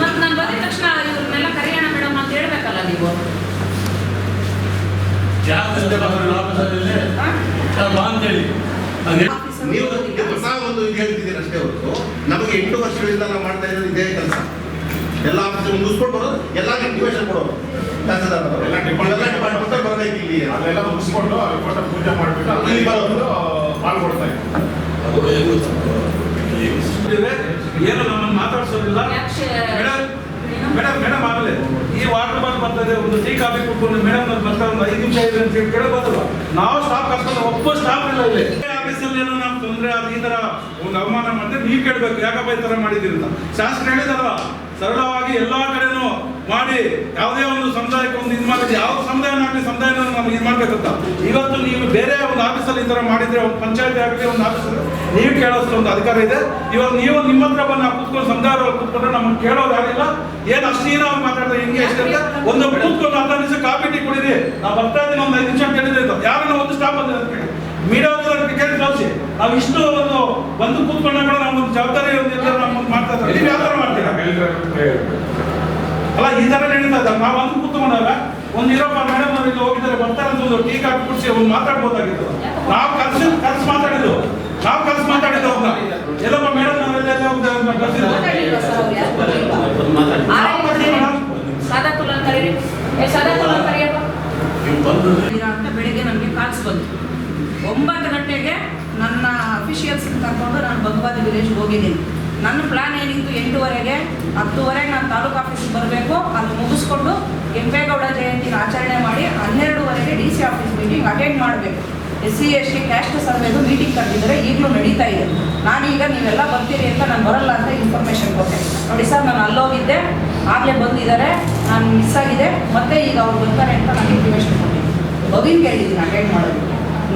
Speaker 9: ಮತ್ತು ನಾನು ಬಂದಿದ ತಕ್ಷಣ ಇವ್ರನ್ನೆಲ್ಲ ಕರೆಯೋಣ ಮೇಡಮ್ ಅಂತ ಹೇಳ್ಬೇಕಲ್ಲ ನೀವು
Speaker 10: ನೀವು ಹೊಸ ಒಂದು ಇದು ಹೇಳ್ತಿದ್ದೀರಿ ಅಷ್ಟೇ ಹೊರತು ನಮಗೆ ಎಂಟು ವರ್ಷಗಳಿಂದ ನಾವು ಮಾಡ್ತಾ ಇರೋದು ಇದೇ ಕೆಲಸ ಎಲ್ಲ ಆಫೀಸ್ ಮುಗಿಸ್ಕೊಂಡು ಬರೋದು ಎಲ್ಲ ಇಂಟಿಮೇಷನ್ ಕೊಡೋರು ತಹಸೀಲ್ದಾರ್ ಎಲ್ಲ ಡಿಪಾರ್ಟ್ಮೆಂಟ್ ಬರಬೇಕು ಇಲ್ಲಿ
Speaker 8: ಅಲ್ಲೆಲ್ಲ ಮುಗಿಸ್ಕೊಂಡು ಅಲ್ಲಿ ಕೊಟ್ಟ ಪೂಜೆ ಮಾಡಿಬಿಟ್ಟು
Speaker 10: ಇಲ್ಲಿ ಬರೋದು ಪಾಲ್ಗೊಳ್ತಾ ಇದ್ದಾರೆ
Speaker 11: ಏನು ನಮ್ಮನ್ನು ಮಾತಾಡ್ಸೋದಿಲ್ಲ ಮೇಡಮ್ ಮೇಡಮ್ ಮೇಡಮ್ ಆಗಲೇ ಈ ವಾಟರ್ ಬಾಲ್ ಬರ್ತದೆ ಒಂದು ಟೀ ಕಾಫಿ ಕುಡ್ಕೊಂಡು ಮೇಡಮ್ ಅವ್ರು ಬರ್ತಾರೆ ಒಂದು ಐದು ನಿಮಿಷ ಇದೆ ಅಂತ ಹೇಳಿ ಕೇಳಬಾರ್ದಲ್ಲ ನಾವು ಸ್ಟಾಪ್ ಕರ್ಕೊಂಡು ಒಬ್ಬ ಸ್ಟಾಪ್ ಇಲ್ಲ ಇಲ್ಲಿ ಆಫೀಸಲ್ಲಿ ಏನೋ ನಾವು ತೊಂದರೆ ಆದ ಈ ತರ ಒಂದು ಅವಮಾನ ಮಾಡಿದ್ರೆ ನೀವು ಕೇಳಬೇಕು ಯಾಕಪ್ಪ ಈ ತರ ಮಾಡಿದ್ದೀರಿ ಶಾಸ್ತ್ರ ಹೇಳಿದಾರಲ್ಲ ಸರಳವಾಗಿ ಎಲ್ಲಾ ಕಡೆನೂ ಮಾಡಿ ಯಾವುದೇ ಒಂದು ಸಮುದಾಯಕ್ಕೆ ಒಂದು ಇದು ಮಾಡಿದ್ರೆ ಯಾವ ಸಮುದಾಯನಾಗಲಿ ಸಮುದಾಯನ ನಾವು ಇದು ಮಾಡ್ಬೇಕಂತ? ಇವತ್ತು ನೀವು ಬೇರೆ ಒಂದು ಆಫೀಸಲ್ಲಿ ಈ ತರ ಮಾಡಿದ್ರೆ, ಒಂದು ಪಂಚಾಯತ್ ಆಗಲಿ ಒಂದು ಆಫೀಸಲ್ಲಿ ನೀವು ಕೇಳೋಷ್ಟು ಒಂದು ಅಧಿಕಾರ ಇದೆ. ಇವಾಗ ನೀವು ನಿಮ್ಮ ಹತ್ರ ಬಂದು ಕೂತ್ಕೊಂಡು ಸಮುದಾಯ ಕೂತ್ಕೊಂಡ್ರೆ ನಮ್ಗೆ ಕೇಳೋದು ಯಾರಿಲ್ಲ. ಏನು ಅಷ್ಟೇ ನಾವು ಮಾತಾಡ್ತಾರೆ ಹಿಂಗೆ ಎಷ್ಟು ಒಂದು ಕೂತ್ಕೊಂಡು ಅರ್ಧ ನಿಮಿಷ ಕಾಫಿ ಟೀ ಕುಡಿರಿ. ನಾವು ಬರ್ತಾ ಇದ್ದೀನಿ, ಒಂದು ಐದು ನಿಮಿಷ ಇತ್ತು ಯಾರನ್ನ ಒಂದು ಸ್ಟಾಪ್ ಅಂತ ಕೇಳಿ. ಮೀಡಿಯಾದ ಟಿಕೆಟ್ ಕಳಿಸಿ ನಾವು ಇಷ್ಟು ಒಂದು ಬಂದು ಕೂತ್ಕೊಂಡಾಗ ಕೂಡ ಒಂದು ಜವಾಬ್ದಾರಿ ಒಂದು ಒಂದು ಮಾಡ್ತಾ ಇದ್ದಾರೆ ನೀವು ಯಾವ ಥರ ಮಾಡ್ತೀರಾ? ಅಲ್ಲ ಈ ಥರ ನಡೀತಾ ಇದ್ದಾರೆ ನಾವು ಒಂದು ಕೂತ್ಕೊಂಡಾಗ ಒಂದು ಇರಪ್ಪ ಮೇಡಮ್ ಅವ್ರು ಇಲ್ಲಿ ಹೋಗಿದ್ದಾರೆ ಬರ್ತಾರೆ ಅಂತ ಒಂದು ಟೀ ಕಾಫಿ ಕುಡಿಸಿ ಒಂದು ಮಾತಾಡ್ಬೋದಾಗಿತ್ತು. ನಾವು ಕರ್ಸಿ ಕಲಿಸಿ ಮಾತಾಡಿದ್ದು. ನಾವು ಕರ್ಸಿ ಮಾತಾಡಿದ್ದು ಅವ್ರನ್ನ ಎಲ್ಲಪ್ಪ ಮೇಡಮ್
Speaker 9: ಅವರೆಲ್ಲ. ಅಂತ ಬೆಳಿಗ್ಗೆ ನನಗೆ ಕಾಲ್ಸ್ ಬಂತು ಒಂಬತ್ತು ಗಂಟೆಗೆ ನನ್ನ ಅಫಿಷಿಯಲ್ಸ್ ಕರ್ಕೊಂಡು ನಾನು ಭಗವಾದಿ ವಿಲೇಜ್ ಹೋಗಿದ್ದೀನಿ. ನನ್ನ ಪ್ಲಾನ್ ಏನಿತ್ತು ಎಂಟೂವರೆಗೆ, ಹತ್ತುವರೆಗೆ ನಾನು ತಾಲೂಕು ಆಫೀಸಿಗೆ ಬರಬೇಕು. ಅಲ್ಲಿ ಮುಗಿಸ್ಕೊಂಡು ಕೆಂಪೇಗೌಡ ಜಯಂತಿನ ಆಚರಣೆ ಮಾಡಿ ಹನ್ನೆರಡುವರೆಗೆ D C office meeting attend ಮಾಡಬೇಕು. S C S T caste ಸರ್ವೇದು meeting ಕರೆದಿದ್ದಾರೆ ಈಗಲೂ ನಡೀತಾ ಇದೆ. ನಾನೀಗ ನೀವೆಲ್ಲ ಬರ್ತೀರಿ ಅಂತ ನಾನು ಬರಲ್ಲ ಅಂತ ಇನ್ಫಾರ್ಮೇಷನ್ ಕೊಟ್ಟೆ. ನೋಡಿ ಸರ್, ನಾನು ಅಲ್ಲೋಗಿದ್ದೆ. ಆಗಲೇ ಬಂದಿದ್ದಾರೆ. ನಾನು ಮಿಸ್ ಆಗಿದೆ. ಮತ್ತೆ ಈಗ ಅವ್ರು ಬರ್ತಾರೆ ಅಂತ ನಾನು ಇನ್ಫಾರ್ಮೇಷನ್ ಕೊಟ್ಟೆ. ಬವಿನ್ಗೆ ಕೇಳಿದ್ದೀನಿ ಅಟೆಂಡ್ ಮಾಡೋದು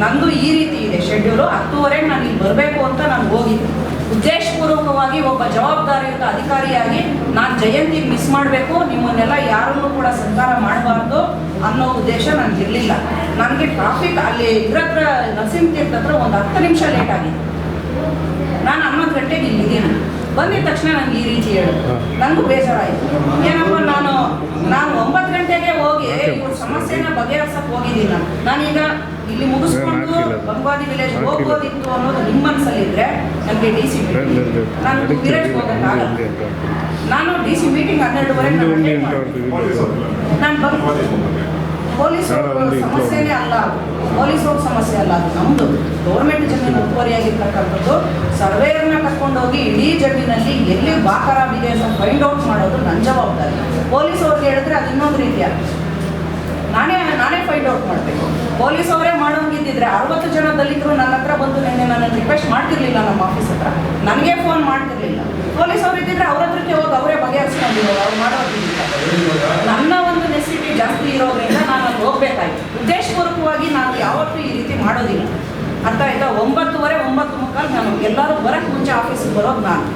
Speaker 9: ನಂದು ಈ ರೀತಿ ಇದೆ. ಶೆಡ್ಯೂಲು ಹತ್ತುವರೆಗೆ ನಾನು ಇಲ್ಲಿ ಬರಬೇಕು ಅಂತ ನಾನು ಹೋಗಿದ್ದೆ. ಉದ್ದೇಶಪೂರ್ವಕವಾಗಿ ಒಬ್ಬ ಜವಾಬ್ದಾರಿಯುತ ಅಧಿಕಾರಿಯಾಗಿ ನಾನು ಜಯಂತಿ ಮಿಸ್ ಮಾಡಬೇಕು, ನಿಮ್ಮನ್ನೆಲ್ಲ ಯಾರನ್ನೂ ಕೂಡ ಸರ್ಕಾರ ಮಾಡಬಾರ್ದು ಅನ್ನೋ ಉದ್ದೇಶ ನನಗಿರಲಿಲ್ಲ ನನಗೆ ಟ್ರಾಫಿಕ್ ಅಲ್ಲಿ ಇದ್ರ ಹತ್ರ ನರಸಿಂಹ ತೀರ್ಥ ಒಂದು ಹತ್ತು ನಿಮಿಷ ಲೇಟ್ ಆಗಿದೆ ನಾನು ಹನ್ನೊಂದು ಗಂಟೆಗೆ ಇಲ್ಲಿದ್ದೀನಿ ಬಂದಿದ ತಕ್ಷಣ ನನಗೆ ಈ ರೀತಿ ಹೇಳು. ನನಗೂ ಬೇಜಾರಾಯಿತು. ಏನಪ್ಪ, ನಾನು ನಾನು ಒಂಬತ್ತು ಗಂಟೆಗೆ ಹೋಗಿ ಸಮಸ್ಯೆನ ಬಗೆಹರಿಸಕ್ ಹೋಗಿದ್ದೀನಿ ನಾನು ನಾನೀಗ ಇಲ್ಲಿ ಮುಗಿಸ್ಕೊಂಡು ಬಂಗ್ವಾದಿ ವಿಲೇಜ್ ಹೋಗ್ಬೋದಿತ್ತು ಅನ್ನೋದು ನಿಮ್ಮ ಮನಸ್ಸಲ್ಲಿದ್ರೆ ನನಗೆ ಡಿ ಸಿ ನಾನು ವಿಲೇಜ್ ಹೋಗೋಕ್ಕಾಗಲ್ಲ ನಾನು ಡಿ ಸಿ ಮೀಟಿಂಗ್ ಹನ್ನೆರಡುವರೆ ನಾನು ಬಂದು ಪೊಲೀಸ್ ಸಮಸ್ಯೆನೇ ಅಲ್ಲ. ಪೊಲೀಸ್ ಅವ್ರ ಸಮಸ್ಯೆ ಅಲ್ಲ ಅದು ನಮ್ಮದು ಗೌರ್ಮೆಂಟ್ ಜಮೀನು ಒತ್ತುವರಿಯಾಗಿರ್ತಕ್ಕಂಥದ್ದು ಸರ್ವೇಯರ್ನ ಕರ್ಕೊಂಡೋಗಿ ಇಡೀ ಜಮೀನಲ್ಲಿ ಎಲ್ಲಿ ಬಾಕರ ಇದೆ ಅಂತ ಫೈಂಡ್ ಔಟ್ ಮಾಡೋದು ನನ್ನ ಜವಾಬ್ದಾರಿ. ಪೊಲೀಸ್ ಅವ್ರಿಗೆ ಹೇಳಿದ್ರೆ ಅದು ಇನ್ನೊಂದು ರೀತಿಯ. ನಾನೇ ನಾನೇ ಫೈಂಡ್ ಔಟ್ ಮಾಡಬೇಕು. ಪೊಲೀಸ್ ಅವರೇ ಮಾಡೋಂಗಿದ್ದಿದ್ರೆ ಅರವತ್ತು ಜನ ದಲಿತರು ನನ್ನ ಹತ್ರ ಬಂದು ನಿನ್ನೆ ನನ್ನ ರಿಕ್ವೆಸ್ಟ್ ಮಾಡ್ತಿರ್ಲಿಲ್ಲ ನಮ್ಮ ಆಫೀಸ್ ಹತ್ರ. ನನಗೆ ಫೋನ್ ಮಾಡ್ತಿರ್ಲಿಲ್ಲ. ಪೊಲೀಸ್ ಅವ್ರು ಇದ್ದಿದ್ರೆ ಅವ್ರ ಹತ್ರಕ್ಕೆ ಹೋಗಿ ಅವರೇ ಬಗೆಹರಿಸ್ಕೊಂಡಿರೋರು, ಅವ್ರು ಮಾಡೋದಿಲ್ಲ ನನ್ನ ಒಂದು ನೆಸಿಟಿ ಜಾಸ್ತಿ ಇರೋದ್ರಿಂದ ನಾನು ಅಲ್ಲಿ ಹೋಗ್ಬೇಕಾಯ್ತು. ಉದ್ದೇಶಪೂರ್ವಕವಾಗಿ ನಾನು ಯಾವತ್ತೂ ಈ ರೀತಿ ಮಾಡೋದಿಲ್ಲ. ಅರ್ಥ ಆಯ್ತಾ? ಒಂಬತ್ತುವರೆ, ಒಂಬತ್ತು ಮುಕ್ಕಾಲು ನಾನು ಎಲ್ಲರೂ ಬರೋಕ್ಕೆ ಮುಂಚೆ ಆಫೀಸಿಗೆ ಬರೋದು ನಾನು.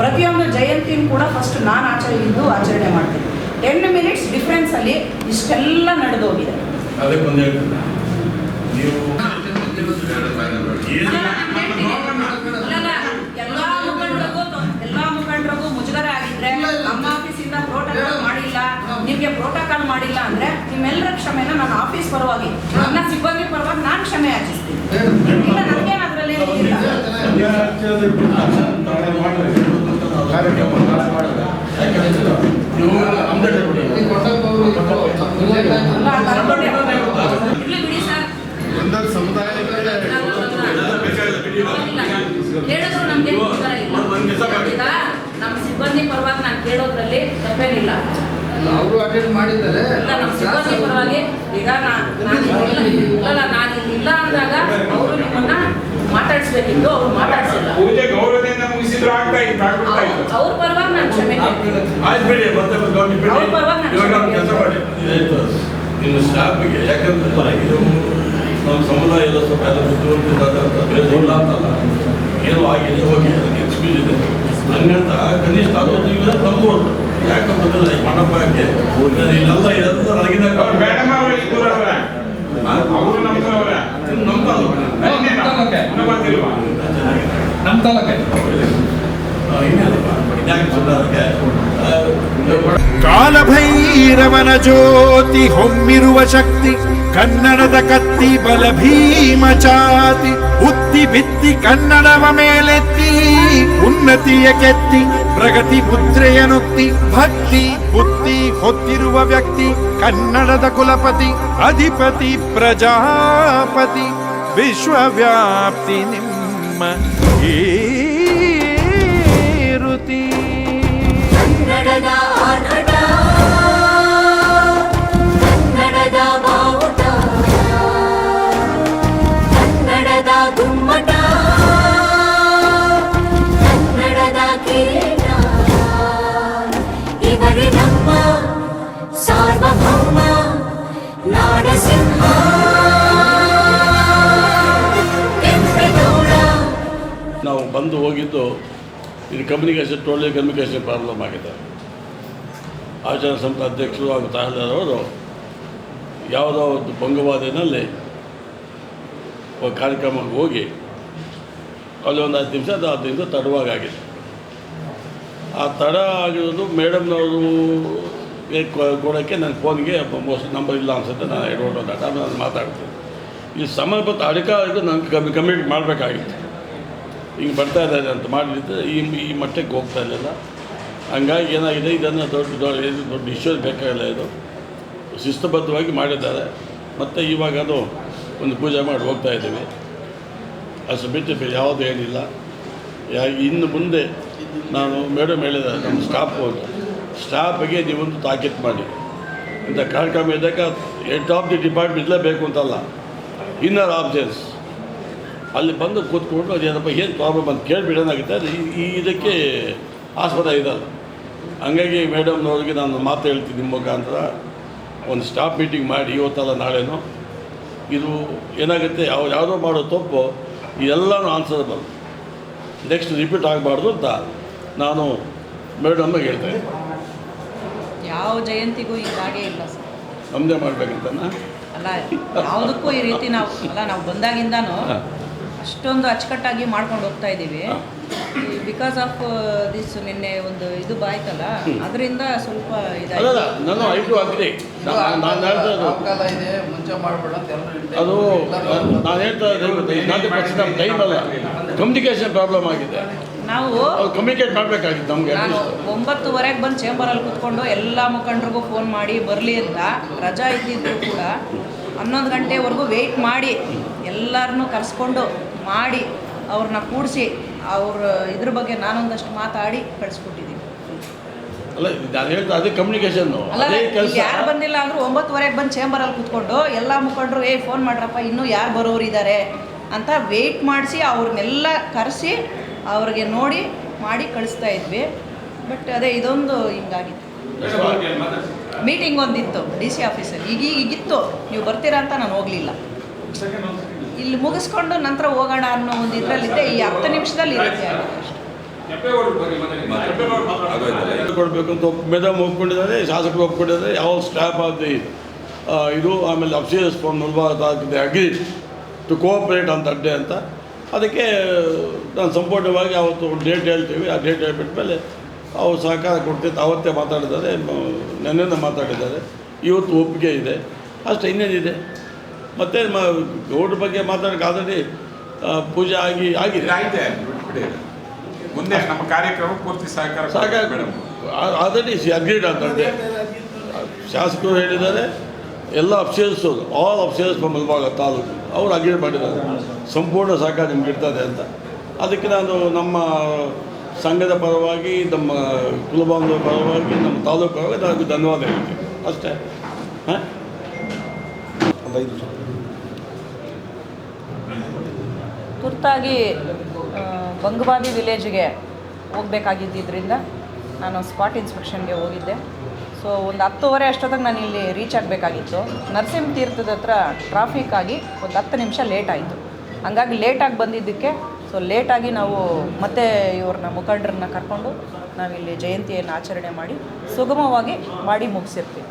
Speaker 9: ಪ್ರತಿಯೊಂದು ಜಯಂತಿನ ಕೂಡ ಫಸ್ಟ್ ನಾನು ಆಚರಣೆಗಿದ್ದು ಆಚರಣೆ ಮಾಡ್ತೀನಿ. ಟೆನ್ ಮಿನಿಟ್ಸ್ ಡಿಫ್ರೆನ್ಸಲ್ಲಿ ಇಷ್ಟೆಲ್ಲ ನಡೆದೋಗಿದೆ.
Speaker 7: ಅದಕ್ಕೆ ಒಂದು ಹೇಳ್ತೀನಿ. ನೀವು
Speaker 9: ನಿಮ್ಗೆ ಪ್ರೋಟೋಕಾಲ್ ಮಾಡಿಲ್ಲ ಅಂದ್ರೆ ನಿಮ್ಮೆಲ್ಲರ ಕ್ಷಮೆನ ನಾನು ಆಫೀಸ್ ಪರವಾಗಿ ನನ್ನ ಸಿಬ್ಬಂದಿ ಪರವಾಗಿ ನಾನು ಕ್ಷಮೆ ಯಾಚಿಸ್ತೀನಿ. ಇಲ್ಲ ನನಗೇನು ಅದರಲ್ಲಿ ಇಲ್ಲ ಹೇಳಿದ್ರು ನಮ್ಗೆ ನಮ್ಮ ಸಿಬ್ಬಂದಿ ಪರವಾಗಿ ನಾನು ಕೇಳೋದ್ರಲ್ಲಿ ತಪ್ಪೇನಿಲ್ಲ.
Speaker 12: ಅವರು ಅಟೆಂಡ್ ಮಾಡಿದ್ದಾರೆ
Speaker 9: ನಮ್ಮ ಪರವಾಗಿ ಈಗ ನಾನು ನಾನು ಇಲ್ಲ ಅಂದಾಗ ಅವರು ನಿಮ್ಮನ್ನ ಮಾತಾಡಿಸ್ಬೇಕಿತ್ತು ಅವ್ರು ಮಾತಾಡ್ಸಿಲ್ಲ.
Speaker 6: ಪೂಜೆ ಗೌರವದಿಂದ ಮುಗಿಸಿದ್ರು ಆಗ್ತಾ ಇತ್ತು
Speaker 9: ಅವ್ರ ಪರವಾಗಿ ನಾನು ಕ್ಷಮೆ
Speaker 7: ಆಯ್ತು ಬಿಡಿ ಮತ್ತೆ
Speaker 9: ಅವ್ರ ಪರವಾಗಿ ನಾನು
Speaker 7: ಇವಾಗ ಕೆಲಸ ಮಾಡಿ. ಇದಾಯ್ತು ಇನ್ನು ಸ್ಟಾಫಿಗೆ ಯಾಕಂದ್ರೆ ಇದು ನಮ್ಮ ಸಮುದಾಯ ಎಲ್ಲ ಸ್ವಲ್ಪ ಎಲ್ಲ ಬುದ್ಧಿವಂತಿಲ್ಲ ಅಂತಲ್ಲ. ಏನೋ ಆಗಿದೆ ಹೋಗಿ ಅದಕ್ಕೆ ಎಕ್ಸ್ಕ್ಯೂಸ್ ಇದೆ. ಹಂಗಂತ ಕನಿಷ್ಠ ಅರವತ್ತು ಈಗ ತಂಬೋದು ಯಾಕೆ ಬಂದಿಲ್ಲ ಈ ಮಣಪಾಯಕ್ಕೆ ಇಲ್ಲೆಲ್ಲ ಇದೆಲ್ಲ ನನಗಿಂದ
Speaker 6: ಅವ್ರು ಮೇಡಮ್ ಅವರು ಇದ್ದೂರವ್ರ ಅವರು ನಮ್ದವ್ರ
Speaker 7: ನಮ್ದಲ್ಲ
Speaker 6: ನನಗೆ ಗೊತ್ತಿಲ್ವಾ
Speaker 12: ನಮ್ಮ ತಾಲೂಕೆ
Speaker 7: ಇನ್ನೇನಪ್ಪ ಇದ್ಯಾಕೆ ಬಂದದಕ್ಕೆ
Speaker 1: ಕಾಲಭೈರವನ ಜ್ಯೋತಿ ಹೊಮ್ಮಿರುವ ಶಕ್ತಿ ಕನ್ನಡದ ಕತ್ತಿ ಬಲ ಭೀಮ ಚಾತಿ ಬುದ್ಧಿ ಬಿತ್ತಿ ಕನ್ನಡವ ಮೇಲೆತ್ತಿ ಉನ್ನತಿಯ ಕೆತ್ತಿ ಪ್ರಗತಿ ಪುತ್ರೆಯನೊತ್ತಿ ಭಕ್ತಿ ಬುದ್ಧಿ ಹೊತ್ತಿರುವ ವ್ಯಕ್ತಿ ಕನ್ನಡದ ಕುಲಪತಿ ಅಧಿಪತಿ ಪ್ರಜಾಪತಿ
Speaker 11: ವಿಶ್ವವ್ಯಾಪ್ತಿ ನಿಮ್ಮ ಕೀರುತಿ
Speaker 7: ಬಂದು ಹೋಗಿದ್ದು ಇದು ಕಮ್ಯುನಿಕೇಷನ್ ಟೋಟಲಿ ಕಮ್ಯುನಿಕೇಷನ್ ಪ್ರಾಬ್ಲಮ್ ಆಗಿದೆ. ಆಚಾರ ಸಂಘ ಅಧ್ಯಕ್ಷರು ಹಾಗೂ ತಹಸೀಲ್ದಾರವರು ಯಾವುದೋ ಒಂದು ಭಂಗವಾದಿನಲ್ಲಿ ಕಾರ್ಯಕ್ರಮಕ್ಕೆ ಹೋಗಿ ಅಲ್ಲಿ ಒಂದು ಹತ್ತು ನಿಮಿಷ ಅದು ಹತ್ತು ನಿಮಿಷ ತಡವಾಗಿದೆ ಆ ತಡ ಆಗಿರೋದು ಮೇಡಮ್ನವರು ಕೊಡೋಕ್ಕೆ ನನ್ನ ಫೋನ್ಗೆ ಮೋಸ್ಟ್ ನಂಬರ್ ಇಲ್ಲ ಅನ್ಸುತ್ತೆ, ನಾನು ಇಡೋಣ ಆಮೇಲೆ ನಾನು ಮಾತಾಡ್ತೀನಿ. ಈ ಸಂಬಂಧಪಟ್ಟ ಅಧಿಕಾರಿಗೂ ನನಗೆ ಕಮ್ಮಿ ಕಮ್ಯುನಿಕೇಟ್ ಮಾಡಬೇಕಾಗಿತ್ತು. ಈಗ ಬರ್ತಾ ಇದ್ದಾರೆ ಅಂತ ಮಾಡಿದ್ರೆ ಈ ಈ ಮಟ್ಟಕ್ಕೆ ಹೋಗ್ತಾ ಇರಲಿಲ್ಲ. ಹಂಗಾಗಿ ಏನಾಗಿದೆ, ಇದನ್ನು ದೊಡ್ಡ ದೊಡ್ಡ ಇದು ದೊಡ್ಡ ಇಶ್ಯೂ ಬೇಕಾಗಿಲ್ಲ ಇದು. ಶಿಸ್ತುಬದ್ಧವಾಗಿ ಮಾಡಿದ್ದಾರೆ. ಮತ್ತು ಇವಾಗ ಅದು ಒಂದು ಪೂಜೆ ಮಾಡಿ ಹೋಗ್ತಾ ಇದ್ದೀವಿ. ಅಷ್ಟು ಬಿಟ್ಟು ಬೇರೆ ಯಾವುದೂ ಏನಿಲ್ಲ. ಇನ್ನು ಮುಂದೆ ನಾನು ಮೇಡಮ್ ಹೇಳಿದ ನಮ್ಮ ಸ್ಟಾಫ್ ಅಂತ ಸ್ಟಾಫಿಗೆ ನೀವೊಂದು ತಾಕೀತು ಮಾಡಿ. ಇಂಥ ಕಾರ್ಯಕ್ರಮ ಇದ್ದಾಗ ಹೆಡ್ ಆಫ್ ದಿ ಡಿಪಾರ್ಟ್ಮೆಂಟ್ಲೇ ಬೇಕು ಅಂತಲ್ಲ. ಇನ್ನರ್ ಆಬ್ಜೆಕ್ಟ್ಸ್ ಅಲ್ಲಿ ಬಂದು ಕೂತ್ಕೊಂಡು ಅದೇನಪ್ಪ ಏನು ಪ್ರಾಬ್ಲಮ್ ಅಂತ ಕೇಳಿಬಿಡೋನಾಗುತ್ತೆ ಅದು ಈ- ಇದಕ್ಕೆ ಆಸ್ಪದ ಇದಲ್ಲ. ಹಂಗಾಗಿ ಮೇಡಮ್ನವ್ರಿಗೆ ನಾನು ಮಾತು ಹೇಳ್ತೀನಿ ನಿಮ್ಮ ಮುಖಾಂತರ. ಒಂದು ಸ್ಟಾಫ್ ಮೀಟಿಂಗ್ ಮಾಡಿ ಇವತ್ತಲ್ಲ ನಾಳೆನೋ. ಇದು ಏನಾಗುತ್ತೆ ಯಾವ ಯಾವುದೋ ಮಾಡೋ ತಪ್ಪು ಇದೆಲ್ಲನೂ ಆನ್ಸರಬಲ್ ನೆಕ್ಸ್ಟ್ ರಿಪೀಟ್ ಆಗಬಾರ್ದು ಅಂತ ನಾನು ಮೇಡಮ್ಗೆ ಹೇಳ್ತೇನೆ
Speaker 9: ಯಾವ ಜಯಂತಿಗೂ ಹಾಗೆ ಇಲ್ಲ ಸರ್.
Speaker 7: ನಮ್ಮದೇ ಮಾಡಬೇಕಂತನ?
Speaker 9: ಅಲ್ಲ ಯಾವುದಕ್ಕೂ ಈ ರೀತಿ ನಾವು ಅಲ್ಲ ನಾವು ಬಂದಾಗಿಂದಾನು ಅಷ್ಟೊಂದು ಅಚ್ಚುಕಟ್ಟಾಗಿ ಮಾಡ್ಕೊಂಡು ಹೋಗ್ತಾ ಇದ್ದೀವಿ. ಬಿಕಾಸ್ ಆಫ್ ದಿಸ್ ನಿನ್ನೆ ಒಂದು ಇದು ಬಾಯ್ತಲ್ಲ ಅದರಿಂದ ಸ್ವಲ್ಪ
Speaker 7: ಅದು ನಾನು ಹೇಳ್ತಾ ಅಲ್ಲ. ಕಮ್ಯುನಿಕೇಷನ್ ಪ್ರಾಬ್ಲಮ್ ಆಗಿದೆ.
Speaker 9: ನಾವು
Speaker 7: ಕಮ್ಯುನಿಕೇಟ್ ಮಾಡಬೇಕಾಗಿತ್ತು ನಮಗೆ
Speaker 9: ನಾನು ಒಂಬತ್ತುವರೆಗೆ ಬಂದು ಚೇಂಬರಲ್ಲಿ ಕೂತ್ಕೊಂಡು ಎಲ್ಲ ಮುಖಂಡರಿಗೂ ಫೋನ್ ಮಾಡಿ ಬರಲಿ ಅಂತ ರಜಾ ಇದ್ದಿದ್ರು ಕೂಡ ಹನ್ನೊಂದು ಗಂಟೆವರೆಗೂ ವೆಯ್ಟ್ ಮಾಡಿ ಎಲ್ಲರನ್ನೂ ಕರೆಸ್ಕೊಂಡು ಮಾಡಿ ಅವ್ರನ್ನ ಕೂಡಿಸಿ ಅವ್ರ ಇದ್ರ ಬಗ್ಗೆ ನಾನೊಂದಷ್ಟು ಮಾತಾಡಿ ಕಳಿಸ್ಕೊಟ್ಟಿದ್ದೀನಿ.
Speaker 7: ಅಲ್ಲ ನಾನು ಹೇಳ್ತಾ ಅದೇ
Speaker 9: ಯಾರು ಬಂದಿಲ್ಲ ಅಂದ್ರೆ ಒಂಬತ್ತುವರೆಗೆ ಬಂದು ಚೇಂಬರಲ್ಲಿ ಕೂತ್ಕೊಂಡು ಎಲ್ಲ ಮುಖಂಡರು ಏ ಫೋನ್ ಮಾಡ್ರಪ್ಪ ಇನ್ನೂ ಯಾರು ಬರೋರು ಇದ್ದಾರೆ ಅಂತ ವೆಯ್ಟ್ ಮಾಡಿಸಿ ಅವ್ರನ್ನೆಲ್ಲ ಕರೆಸಿ ಅವ್ರಿಗೆ ನೋಡಿ ಮಾಡಿ ಕಳಿಸ್ತಾ ಇದ್ವಿ. ಬಟ್ ಅದೇ ಇದೊಂದು ಹಿಂಗಾಗಿತ್ತು. ಮೀಟಿಂಗ್ ಒಂದಿತ್ತು ಡಿ ಸಿ ಆಫೀಸರ್ ಈಗ ಈಗಿತ್ತು ನೀವು ಬರ್ತೀರಾ ಅಂತ ನಾನು ಹೋಗಲಿಲ್ಲ. ಇಲ್ಲಿ ಮುಗಿಸ್ಕೊಂಡು ನಂತರ ಹೋಗೋಣ ಅನ್ನೋ ಒಂದು ಇದರಲ್ಲಿದ್ದೆ. ಈ ಹತ್ತು ನಿಮಿಷದಲ್ಲಿ ಆಗಿದೆ
Speaker 7: ಕೊಡಬೇಕು ಅಂತ ಒಪ್ ಮೇಡಮ್ ಒಪ್ಕೊಂಡಿದ್ದಾರೆ ಶಾಸಕರು ಒಪ್ಕೊಂಡಿದ್ದಾರೆ. ಯಾವ ಸ್ಟಾಫ್ ಆಫ್ ದಿ ಇದು ಆಮೇಲೆ ಅಫ್ಸಿಯಸ್ ಫ್ರಮ್ ಮುಲ್ಬಾರ್ ತಾಲೂಕಿದೆ ಅಗ್ರಿ ಟು ಕೋಆಪ್ರೇಟ್ ಅಂತ ಅಡ್ಡೆ ಅಂತ. ಅದಕ್ಕೆ ನಾನು ಸಂಪೂರ್ಣವಾಗಿ ಅವತ್ತು ಒಂದು ಡೇಟ್ ಹೇಳ್ತೀವಿ. ಆ ಡೇಟ್ ಹೇಳ್ಬಿಟ್ಟ ಮೇಲೆ ಅವ್ರು ಸಹಕಾರ ಕೊಡ್ತಿತ್ತು ಅವತ್ತೇ ಮಾತಾಡಿದ್ದಾರೆ. ನೆನ್ನೆನೇ ಮಾತಾಡಿದ್ದಾರೆ. ಇವತ್ತು ಒಪ್ಪಿಗೆ ಇದೆ. ಅಷ್ಟು ಇನ್ನೇನಿದೆ? ಮತ್ತು ಮ ಗೌಡ್ರ ಬಗ್ಗೆ ಮಾತಾಡೋಕೆ ಆಲ್ರೆಡಿ ಪೂಜೆ ಆಗಿ ಆಗಿದೆ.
Speaker 6: ಮುಂದೆ ನಮ್ಮ ಕಾರ್ಯಕ್ರಮ ಪೂರ್ತಿ ಸಹಕಾರ
Speaker 7: ಸಾಕಾಗಿ
Speaker 6: ಮೇಡಮ್
Speaker 7: ಆಲ್ರೆಡಿ ಅಗ್ರೀಡ್ ಅಂತಂದೆ ಶಾಸಕರು ಹೇಳಿದ್ದಾರೆ ಎಲ್ಲ officials all from Mulbagal taluk ಅವರು ಅಗ್ರೀಡ್ ಮಾಡಿದ್ದಾರೆ. ಸಂಪೂರ್ಣ ಸಹಕಾರ ನಿಮ್ಗೆ ಇರ್ತದೆ ಅಂತ. ಅದಕ್ಕೆ ನಾನು ನಮ್ಮ ಸಂಘದ ಪರವಾಗಿ ನಮ್ಮ ಕುಲಬಾಂಧವ ಪರವಾಗಿ ನಮ್ಮ ತಾಲೂಕು ಪರವಾಗಿ ನಾನು ಧನ್ಯವಾದ ಹೇಳ್ತೀನಿ. ಅಷ್ಟೇ. ಹಾಂ?
Speaker 9: ತುರ್ತಾಗಿ ಬಂಗಬಾದಿ ವಿಲೇಜ್ಗೆ ಹೋಗಬೇಕಾಗಿದ್ದರಿಂದ ನಾನು ಸ್ಪಾಟ್ ಇನ್ಸ್ಪೆಕ್ಷನ್ಗೆ ಹೋಗಿದ್ದೆ. ಸೊ, ಒಂದು ಹತ್ತುವರೆ ಅಷ್ಟೊತ್ತಿಗೆ ನಾನು ಇಲ್ಲಿ ರೀಚ್ ಆಗಬೇಕಾಗಿತ್ತು. ನರಸಿಂಹ ತೀರ್ಥದ ಹತ್ರ ಟ್ರಾಫಿಕ್ ಆಗಿ ಒಂದು ಹತ್ತು ನಿಮಿಷ ಲೇಟ್ ಆಯಿತು. ಹಂಗಾಗಿ ಲೇಟಾಗಿ ಬಂದಿದ್ದಕ್ಕೆ ಸೊ ಲೇಟಾಗಿ ನಾವು ಮತ್ತೆ ಇವ್ರನ್ನ ಮುಖಂಡರನ್ನ ಕರ್ಕೊಂಡು ನಾವಿಲ್ಲಿ ಜಯಂತಿಯನ್ನು ಆಚರಣೆ ಮಾಡಿ ಸುಗಮವಾಗಿ ಮಾಡಿ ಮುಗಿಸಿರ್ತೀವಿ.